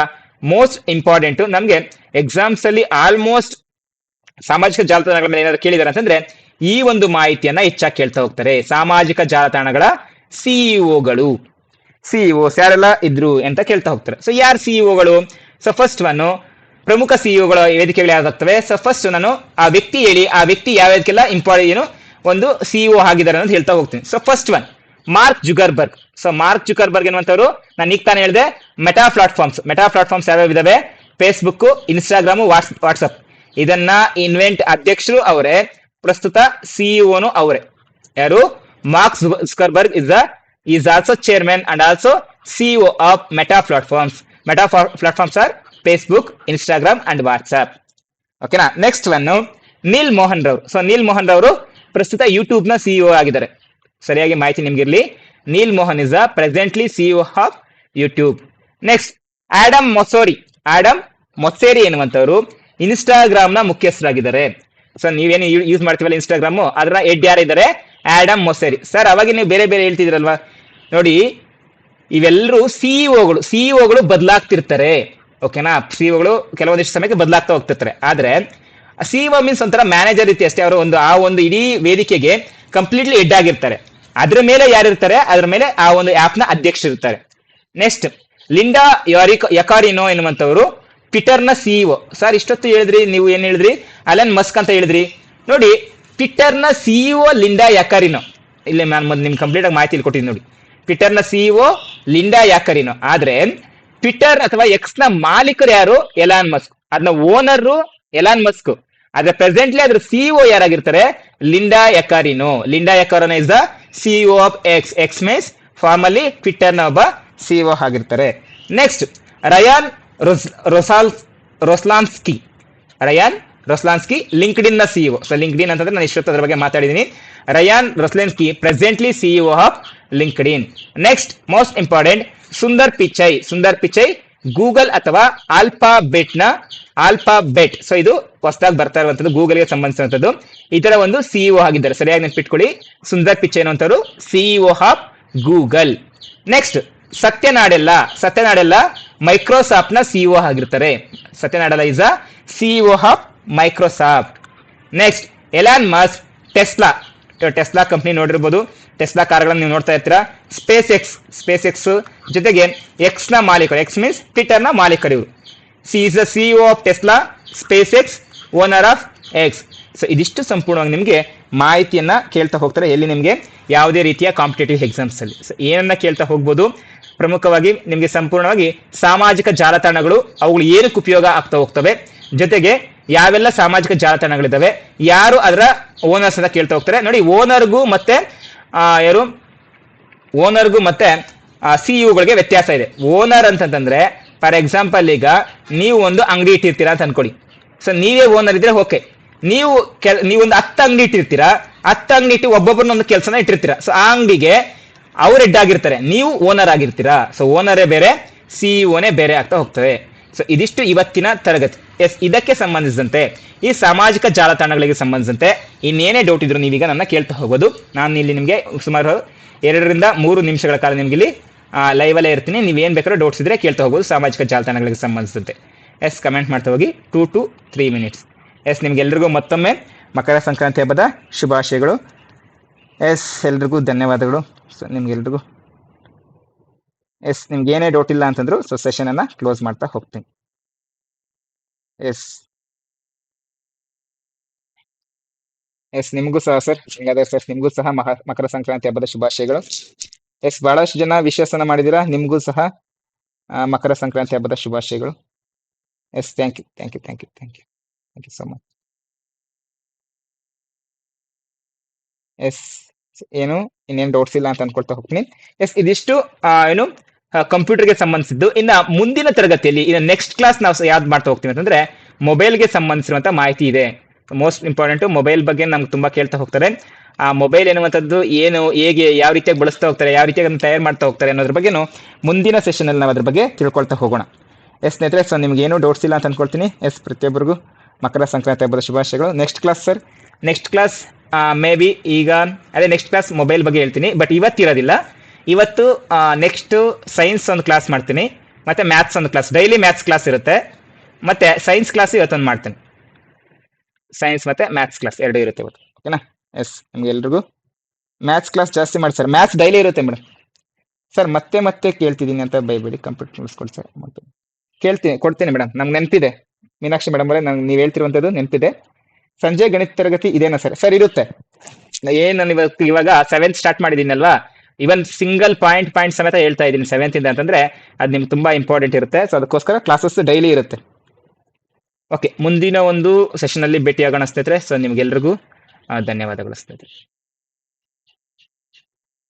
ಮೋಸ್ಟ್ ಇಂಪಾರ್ಟೆಂಟ್ ನಮಗೆ ಎಕ್ಸಾಮ್ಸ್ ಅಲ್ಲಿ ಆಲ್ಮೋಸ್ಟ್ ಸಾಮಾಜಿಕ ಜಾಲತಾಣಗಳ ಮೇಲೆ ಏನಾದ್ರು ಕೇಳಿದಾರೆ ಅಂತಂದ್ರೆ ಈ ಒಂದು ಮಾಹಿತಿಯನ್ನ ಹೆಚ್ಚಾಗಿ ಕೇಳ್ತಾ ಹೋಗ್ತಾರೆ ಸಾಮಾಜಿಕ ಜಾಲತಾಣಗಳ ಸಿಇಒಗಳು ಸಿಇಒಸ್ ಯಾರೆಲ್ಲ ಇದ್ರು ಅಂತ ಕೇಳ್ತಾ ಹೋಗ್ತಾರೆ. ಸೊ ಯಾರು ಸಿಇಒಗಳು ಸೊ ಫಸ್ಟ್ ಒನ್ ಪ್ರಮುಖ ಸಿಇಒಗಳ ವೇದಿಕೆಗಳು ಯಾವ್ದಾಗ್ತವೆ? ಸೊ ಫಸ್ಟ್ ನಾನು ಆ ವ್ಯಕ್ತಿ ಹೇಳಿ, ಆ ವ್ಯಕ್ತಿ ಯಾವ್ಯಾವ್ದಕ್ಕೆಲ್ಲ ಇಂಪಾರ್ಟೆಂಟ್ ಏನು? ಒಂದು ಸಿಇಒ ಆಗಿದ್ದಾರೆ ಅಂತ ಹೇಳ್ತಾ ಹೋಗ್ತೀನಿ. So first one Mark Zuckerberg so Mark Zuckerberg ಎನ್ನುವಂಥವ್ರು, ನಾನು ಈಗ ತಾನೇ ಹೇಳಿದೆ ಮೆಟಾ ಪ್ಲಾಟ್ಫಾರ್ಮ್ಸ್ ಮೆಟಾ ಪ್ಲಾಟ್ಫಾರ್ಮ್ಸ್ ಯಾವ್ಯಾವ ಇದಾವೆ? ಫೇಸ್ಬುಕ್ ಇನ್ಸ್ಟಾಗ್ರಾಮ್ ವಾಟ್ಸ್ ವಾಟ್ಸಪ್ ಇದನ್ನ ಇನ್ವೆಂಟ್ ಅಧ್ಯಕ್ಷರು ಅವರೇ. ಪ್ರಸ್ತುತ ಸಿಇಒನು ಅವರೇ. ಯಾರು? Marks Zuckerberg is is also chairman and also CEO of Meta platforms Meta platforms are Facebook Instagram and WhatsApp ಓಕೆನಾ ನೆಕ್ಸ್ಟ್ ಒನ್ ನೀಲ್ ಮೋಹನ್ ರವರು ಸೊ ನೀಲ್ ಮೋಹನ್ ರವರು ಪ್ರಸ್ತುತ ಯೂಟ್ಯೂಬ್ನ ಸಿಇಒ ಆಗಿದ್ದಾರೆ. ಸರಿಯಾಗಿ ಮಾಹಿತಿ ನಿಮ್ಗಿರ್ಲಿ. Neal Mohan is a presently CEO of YouTube next Adam Mosseri Adam Mosseri ಎನ್ನುವಂತವರು ಇನ್ಸ್ಟಾಗ್ರಾಮ್ನ ಮುಖ್ಯಸ್ಥರಾಗಿದ್ದಾರೆ. So ನೀವೇನು ಯೂಸ್ ಮಾಡ್ತೀವಲ್ಲ ಇನ್ಸ್ಟಾಗ್ರಾಮ್ ಅದರ ಹೆಡ್ ಯಾರಿದ್ದಾರೆ ಆಡಮ್ ಮೊಸೇರಿ ಸರ್ ಅವಾಗ ನೀವು ಬೇರೆ ಬೇರೆ ಹೇಳ್ತಿದ್ರಲ್ವಾ? ನೋಡಿ ಇವೆಲ್ಲರೂ ಸಿಇಒಗಳು ಸಿಇಒಗಳು ಬದಲಾಗ್ತಿರ್ತಾರೆ. ಓಕೆನಾ ಸಿಇಒಗಳು ಕೆಲವೊಂದಿಷ್ಟು ಸಮಯಕ್ಕೆ ಬದಲಾಗ್ತಾ ಹೋಗ್ತಿರ್ತಾರೆ. ಆದ್ರೆ ಸಿಇಒ ಮೀನ್ಸ್ ಒಂಥರ ಮ್ಯಾನೇಜರ್ ರೀತಿ ಅಷ್ಟೇ. ಅವರು ಒಂದು ಆ ಒಂದು ಇಡೀ ವೇದಿಕೆಗೆ ಕಂಪ್ಲೀಟ್ಲಿ ಹೆಡ್ ಆಗಿರ್ತಾರೆ. ಅದ್ರ ಮೇಲೆ ಯಾರಿರ್ತಾರೆ ಅದ್ರ ಮೇಲೆ ಆ ಒಂದು ಆಪ್ನ ಅಧ್ಯಕ್ಷರಿರ್ತಾರೆ. ನೆಕ್ಸ್ಟ್ ಲಿಂಡಾ ಯಾರಿಕ್ ಯಕಾರಿನೋ ಎನ್ನುವಂತವರು ಟ್ವಿಟರ್ನ ಸಿಇಒ ಸರ್, ಇಷ್ಟೊತ್ತು ಹೇಳಿದ್ರಿ, ನೀವು ಏನ್ ಹೇಳಿದ್ರಿ? ಅಲನ್ ಮಸ್ಕ್ ಅಂತ ಹೇಳಿದ್ರಿ. ನೋಡಿ ಟ್ವಿಟರ್ನ ಸಿಇಒ ಲಿಂಡಾ ಯಕಾರಿನೋ. ಇಲ್ಲಿ ನಾನು ಮೊದಲು ನಿಮ್ಗೆ ಕಂಪ್ಲೀಟ್ ಆಗಿ ಮಾಹಿತಿ ಕೊಟ್ಟಿದ್ದೀನಿ ನೋಡಿ. ಟ್ವಿಟರ್ನ ಸಿಇಒ ಲಿಂಡಾ ಯಾಕರಿನೋ. ಆದ್ರೆ ಟ್ವಿಟರ್ ಅಥವಾ ಎಕ್ಸ್ನ ಮಾಲೀಕರು ಯಾರು? Elon Musk. ಅದನ್ನ ಓನರ್ ಎಲಾನ್ ಮಸ್ಕ್. ಆದ್ರೆ ಪ್ರೆಸೆಂಟ್ಲಿ ಅದ್ರ CEO ಯಾರಾಗಿರ್ತಾರೆ? Linda Yaccarino. Linda Yaccarino is the CEO of X X means formally ಟ್ವಿಟರ್ನ ಒಬ್ಬ ಸಿಇಒ ಆಗಿರ್ತಾರೆ. ನೆಕ್ಸ್ಟ್ ರಯಾನ್ ರೊಸಾಲ್, ರೊಸ್ಲಾನ್ಸ್ಕಿ. ರಯಾನ್ ರೊಸ್ಲಾನ್ಸ್ಕಿ ಲಿಂಕ್ಡ್ ಇನ್ನ ಸಿಇಒ ಸೊ ಲಿಂಕ್ಡ್ ಇನ್ ಅಂತಂದ್ರೆ ನಾನು ಇಷ್ಟೊತ್ತು ಅದ್ರ ಬಗ್ಗೆ ಮಾತಾಡಿದ್ದೀನಿ. Ryan Roslansky presently CEO of LinkedIn next most important Sundar Pichai Sundar Pichai Google ಅಥವಾ ಆಲ್ಫಾ ಬೆಟ್ನ ಆಲ್ಫಾಬೆಟ್. ಸೊ ಇದು ಹೊಸದಾಗಿ ಬರ್ತಾ ಇರುವಂತದ್ದು ಗೂಗಲ್ಗೆ ಸಂಬಂಧಿಸಿರುವಂತದ್ದು ಇದರ ಒಂದು ಸಿಇಒ ಆಗಿದ್ದಾರೆ. ಸರಿಯಾಗಿ ನೆನ್ಪಿಟ್ಕೊಳ್ಳಿ. Sundar Pichai ಅನ್ನುವಂಥವ್ರು CEO of Google. Next Satya Nadella. Satya Nadella ಮೈಕ್ರೋಸಾಫ್ಟ್ನ CEO ಆಗಿರ್ತಾರೆ. Satya Nadella is a CEO of Microsoft next Elon Musk Tesla Tesla company ನೋಡಿರ್ಬೋದು. ಟೆಸ್ಲಾ ಕಾರ್ಗಳನ್ನು ನೀವು ನೋಡ್ತಾ ಇರ್ತೀರಾ. ಸ್ಪೇಸ್ ಎಕ್ಸ್ ಸ್ಪೇಸ್ ಎಕ್ಸ್ ಜೊತೆಗೆ ಎಕ್ಸ್ನ ಮಾಲೀಕರು. ಎಕ್ಸ್ ಮೀನ್ಸ್ ಟ್ವಿಟರ್ನ ಮಾಲೀಕರು. ಇವರು C is the CEO of Tesla SpaceX owner of X so ಇದಿಷ್ಟು ಸಂಪೂರ್ಣವಾಗಿ ನಿಮಗೆ ಮಾಹಿತಿಯನ್ನ ಕೇಳ್ತಾ ಹೋಗ್ತಾರೆ. ಎಲ್ಲಿ ನಿಮಗೆ? ಯಾವುದೇ ರೀತಿಯ ಕಾಂಪಿಟೇಟಿವ್ ಎಕ್ಸಾಮ್ಸ್ ಅಲ್ಲಿ ಸೊ ಏನನ್ನ ಕೇಳ್ತಾ ಹೋಗ್ಬೋದು? ಪ್ರಮುಖವಾಗಿ ನಿಮಗೆ ಸಂಪೂರ್ಣವಾಗಿ ಸಾಮಾಜಿಕ ಜಾಲತಾಣಗಳು, ಅವುಗಳು ಏನಕ್ಕೆ ಉಪಯೋಗ ಆಗ್ತಾ ಹೋಗ್ತವೆ? ಜೊತೆಗೆ ಯಾವೆಲ್ಲ ಸಾಮಾಜಿಕ ಜಾಲತಾಣಗಳಿದ್ದಾವೆ? ಯಾರು ಅದರ ಓನರ್ಸ್ ಅಂತ ಕೇಳ್ತಾ ಹೋಗ್ತಾರೆ. ನೋಡಿ ಓನರ್ಗೂ ಮತ್ತೆ ಯಾರು? ಓನರ್ಗೂ ಮತ್ತೆ ಸಿಇಒಗಳಿಗೆ ವ್ಯತ್ಯಾಸ ಇದೆ. ಓನರ್ ಅಂತಂತಂದ್ರೆ ಫಾರ್ ಎಕ್ಸಾಂಪಲ್ ಈಗ ನೀವು ಒಂದು ಅಂಗಡಿ ಇಟ್ಟಿರ್ತೀರಾ ಅಂತ ಅನ್ಕೊಳ್ಳಿ. ಸೊ ನೀವೇ ಓನರ್ ಇದ್ರೆ ಓಕೆ ನೀವು ಕೆಲ್, ನೀವೊಂದು ಹತ್ತು ಅಂಗಡಿ ಇಟ್ಟಿರ್ತೀರಾ, ಹತ್ತು ಅಂಗಡಿ ಇಟ್ಟು ಒಬ್ಬೊಬ್ಬರನ್ನ ಒಂದು ಕೆಲಸನ ಇಟ್ಟಿರ್ತೀರಾ. ಸೊ ಆ ಅಂಗಡಿಗೆ ಅವ್ರು ಹೆಡ್ ಆಗಿರ್ತಾರೆ ನೀವು ಓನರ್ ಆಗಿರ್ತೀರಾ. ಸೊ ಓನರೇ ಬೇರೆ ಸಿಇಒನೇ ಬೇರೆ ಆಗ್ತಾ ಹೋಗ್ತವೆ. ಸೊ ಇದಿಷ್ಟು ಇವತ್ತಿನ ತರಗತಿ. ಎಸ್ ಇದಕ್ಕೆ ಸಂಬಂಧಿಸಿದಂತೆ, ಈ ಸಾಮಾಜಿಕ ಜಾಲತಾಣಗಳಿಗೆ ಸಂಬಂಧಿಸಿದಂತೆ ಇನ್ನೇನೇ ಡೌಟ್ ಇದ್ರು ನೀವೀಗ ನನ್ನ ಕೇಳ್ತಾ ಹೋಗೋದು. ನಾನು ಇಲ್ಲಿ ನಿಮಗೆ ಸುಮಾರು ಎರಡರಿಂದ ಮೂರು ನಿಮಿಷಗಳ ಕಾಲ ನಿಮ್ಗೆ ಇಲ್ಲಿ ಲೈವಲ್ಲೇ ಇರ್ತೀನಿ. ನೀವು ಏನು ಬೇಕಾದ್ರೂ ಡೌಟ್ಸ್ ಇದ್ರೆ ಕೇಳ್ತಾ ಹೋಗೋದು ಸಾಮಾಜಿಕ ಜಾಲತಾಣಗಳಿಗೆ ಸಂಬಂಧಿಸಿದಂತೆ. ಎಸ್ ಕಮೆಂಟ್ ಮಾಡ್ತಾ ಹೋಗಿ. Two to three minutes yes ನಿಮ್ಗೆಲ್ರಿಗೂ ಮತ್ತೊಮ್ಮೆ ಮಕರ ಸಂಕ್ರಾಂತಿ ಹಬ್ಬದ ಶುಭಾಶಯಗಳು. ಎಸ್, ಎಲ್ರಿಗೂ ಧನ್ಯವಾದಗಳು. ಸೊ ನಿಮ್ಗೆಲ್ರಿಗೂ. ಎಸ್ ನಿಮ್ಗೆ ಏನೇ ಡೌಟ್ ಇಲ್ಲ ಅಂತಂದ್ರು ಸೊ ಸೆಷನ್ ಅನ್ನ ಕ್ಲೋಸ್ ಮಾಡ್ತಾ ಹೋಗ್ತೀನಿ. ಎಸ್. ಎಸ್, ನಿಮಗೂ ಸಹ ಸರ್ ಹಿಂಗಾದ್ರೆ ಸರ್. ನಿಮಗೂ ಸಹ ಮಹ, ಮಕರ ಸಂಕ್ರಾಂತಿ ಹಬ್ಬದ ಶುಭಾಶಯಗಳು. ಎಸ್, ಬಹಳಷ್ಟು ಜನ ವಿಶ್ವಾಸನ ಮಾಡಿದಿರಾ ನಿಮಗೂ ಸಹ ಮಕರ ಸಂಕ್ರಾಂತಿ ಹಬ್ಬದ ಶುಭಾಶಯಗಳು. Yes thank you thank you thank you thank you thank you so much yes, ಏನು, ಇನ್ನೇನು ಡೌಟ್ಸ್ ಇಲ್ಲ ಅಂತ ಅನ್ಕೊಳ್ತಾ ಹೋಗ್ತೀನಿ. ಎಸ್, ಇದಿಷ್ಟು ಏನು ಕಂಪ್ಯೂಟರ್ಗೆ ಸಂಬಂಧಿಸಿದ್ದು. ಇನ್ನ ಮುಂದಿನ ತರಗತಿಯಲ್ಲಿ, ಇನ್ನು ನೆಕ್ಸ್ಟ್ ಕ್ಲಾಸ್ ನಾವು ಯಾವ್ದು ಮಾಡ್ತಾ ಹೋಗ್ತೀವಿ ಅಂತಂದ್ರೆ ಮೊಬೈಲ್ಗೆ ಸಂಬಂಧಿಸಿರುವಂತ ಮಾಹಿತಿ ಇದೆ. ಮೋಸ್ಟ್ ಇಂಪಾರ್ಟೆಂಟ್ ಮೊಬೈಲ್ ಬಗ್ಗೆ ನಮ್ಗೆ ತುಂಬಾ ಕೇಳ್ತಾ ಹೋಗ್ತಾರೆ. ಆ ಮೊಬೈಲ್ ಎನ್ನುವಂಥದ್ದು ಏನು, ಹೇಗೆ, ಯಾವ ರೀತಿಯಾಗಿ ಬಳಸ್ತಾ ಹೋಗ್ತಾರೆ, ಯಾವ ರೀತಿಯಾಗಿ ಅದನ್ನು ತಯಾರು ಮಾಡ್ತಾ ಹೋಗ್ತಾರೆ ಅನ್ನೋದ್ರ ಬಗ್ಗೆನು ಮುಂದಿನ ಸೆಷನ್ ಅಲ್ಲಿ ನಾವು ಅದ್ರ ಬಗ್ಗೆ ತಿಳ್ಕೊಳ್ತಾ ಹೋಗೋಣ. ಎಸ್ ಸ್ನೇಹಿತರೆ ಸೊ ನಿಮ್ಗೆ ಏನು ಡೌಟ್ಸ್ ಇಲ್ಲ ಅಂತ ಅನ್ಕೊಳ್ತೀನಿ. ಎಸ್, ಪ್ರತಿಯೊಬ್ಬರಿಗೂ ಮಕರ ಸಂಕ್ರಾಂತಿ ಹಬ್ಬದ ಶುಭಾಶಯಗಳು. Next class sir next class maybe ಈಗ, ಅದೇ ನೆಕ್ಸ್ಟ್ ಕ್ಲಾಸ್ ಮೊಬೈಲ್ ಬಗ್ಗೆ ಹೇಳ್ತೀನಿ. ಬಟ್ ಇವತ್ತಿರೋದಿಲ್ಲ ಇವತ್ತು ನೆಕ್ಸ್ಟ್ ಸೈನ್ಸ್ ಒಂದು ಕ್ಲಾಸ್ ಮಾಡ್ತೀನಿ. ಮತ್ತೆ ಮ್ಯಾಥ್ಸ್ ಒಂದು ಕ್ಲಾಸ್ ಡೈಲಿ ಮ್ಯಾಥ್ಸ್ ಕ್ಲಾಸ್ ಇರುತ್ತೆ. ಮತ್ತೆ ಸೈನ್ಸ್ ಕ್ಲಾಸ್ ಇವತ್ತೊಂದು ಮಾಡ್ತೀನಿ. ಸೈನ್ಸ್ ಮತ್ತೆ ಮ್ಯಾಥ್ಸ್ ಕ್ಲಾಸ್ ಎರಡು ಇರುತ್ತೆ ಇವತ್ತು. ಓಕೆನಾ ಎಸ್ ನಿಮ್ಗೆ ಎಲ್ರಿಗೂ? ಮ್ಯಾಥ್ಸ್ ಕ್ಲಾಸ್ ಜಾಸ್ತಿ ಮಾಡಿ ಸರ್ ಮ್ಯಾಥ್ಸ್ ಡೈಲಿ ಇರುತ್ತೆ ಮೇಡಮ್ ಸರ್ ಮತ್ತೆ ಮತ್ತೆ ಕೇಳ್ತಿದ್ದೀನಿ ಅಂತ ಬೈಬೇಡಿ. ಕಂಪ್ಯೂಟರ್ ಉಳಿಸ್ಕೊಡಿ ಸರ್ ಕೇಳ್ತೀನಿ, ಕೊಡ್ತೀನಿ ಮೇಡಮ್ ನಮ್ಗೆ ನೆನಪಿದೆ. ಮೀನಾಕ್ಷಿ ಮೇಡಮ್ ಅವರೇ, ನಂಗೆ ನೀವು ಹೇಳ್ತಿರುವಂಥದ್ದು ನೆನಪಿದೆ. ಸಂಜೆ ಗಣಿತ ತರಗತಿ ಇದೇನಾ ಸರ್ ಸರ್ ಇರುತ್ತೆ. ಏನ್ ನಾನು ಇವತ್ತು ಇವಾಗ ಸೆವೆಂತ್ ಸ್ಟಾರ್ಟ್ ಮಾಡಿದ್ದೀನಲ್ವಾ? ಇವನ್ ಸಿಂಗಲ್ ಪಾಯಿಂಟ್ ಪಾಯಿಂಟ್ ಸಮೇತ ಹೇಳ್ತಾ ಇದ್ದೀನಿ ಸೆವೆಂತ್ ಇಂದ ಅಂತಂದ್ರೆ ಅದು ನಿಮ್ಗೆ ತುಂಬಾ ಇಂಪಾರ್ಟೆಂಟ್ ಇರುತ್ತೆ. ಸೊ ಅದಕ್ಕೋಸ್ಕರ ಕ್ಲಾಸಸ್ ಡೈಲಿ ಇರುತ್ತೆ. ಓಕೆ ಮುಂದಿನ ಒಂದು ಸೆಷನ್ ಅಲ್ಲಿ ಭೇಟಿಯಾಗೋಣ ಸ್ನೇಹಿತರೆ. ಸೊ ನಿಮ್ಗೆಲ್ರಿಗೂ ಧನ್ಯವಾದಗಳು ಸ್ನೇಹಿತರೆ.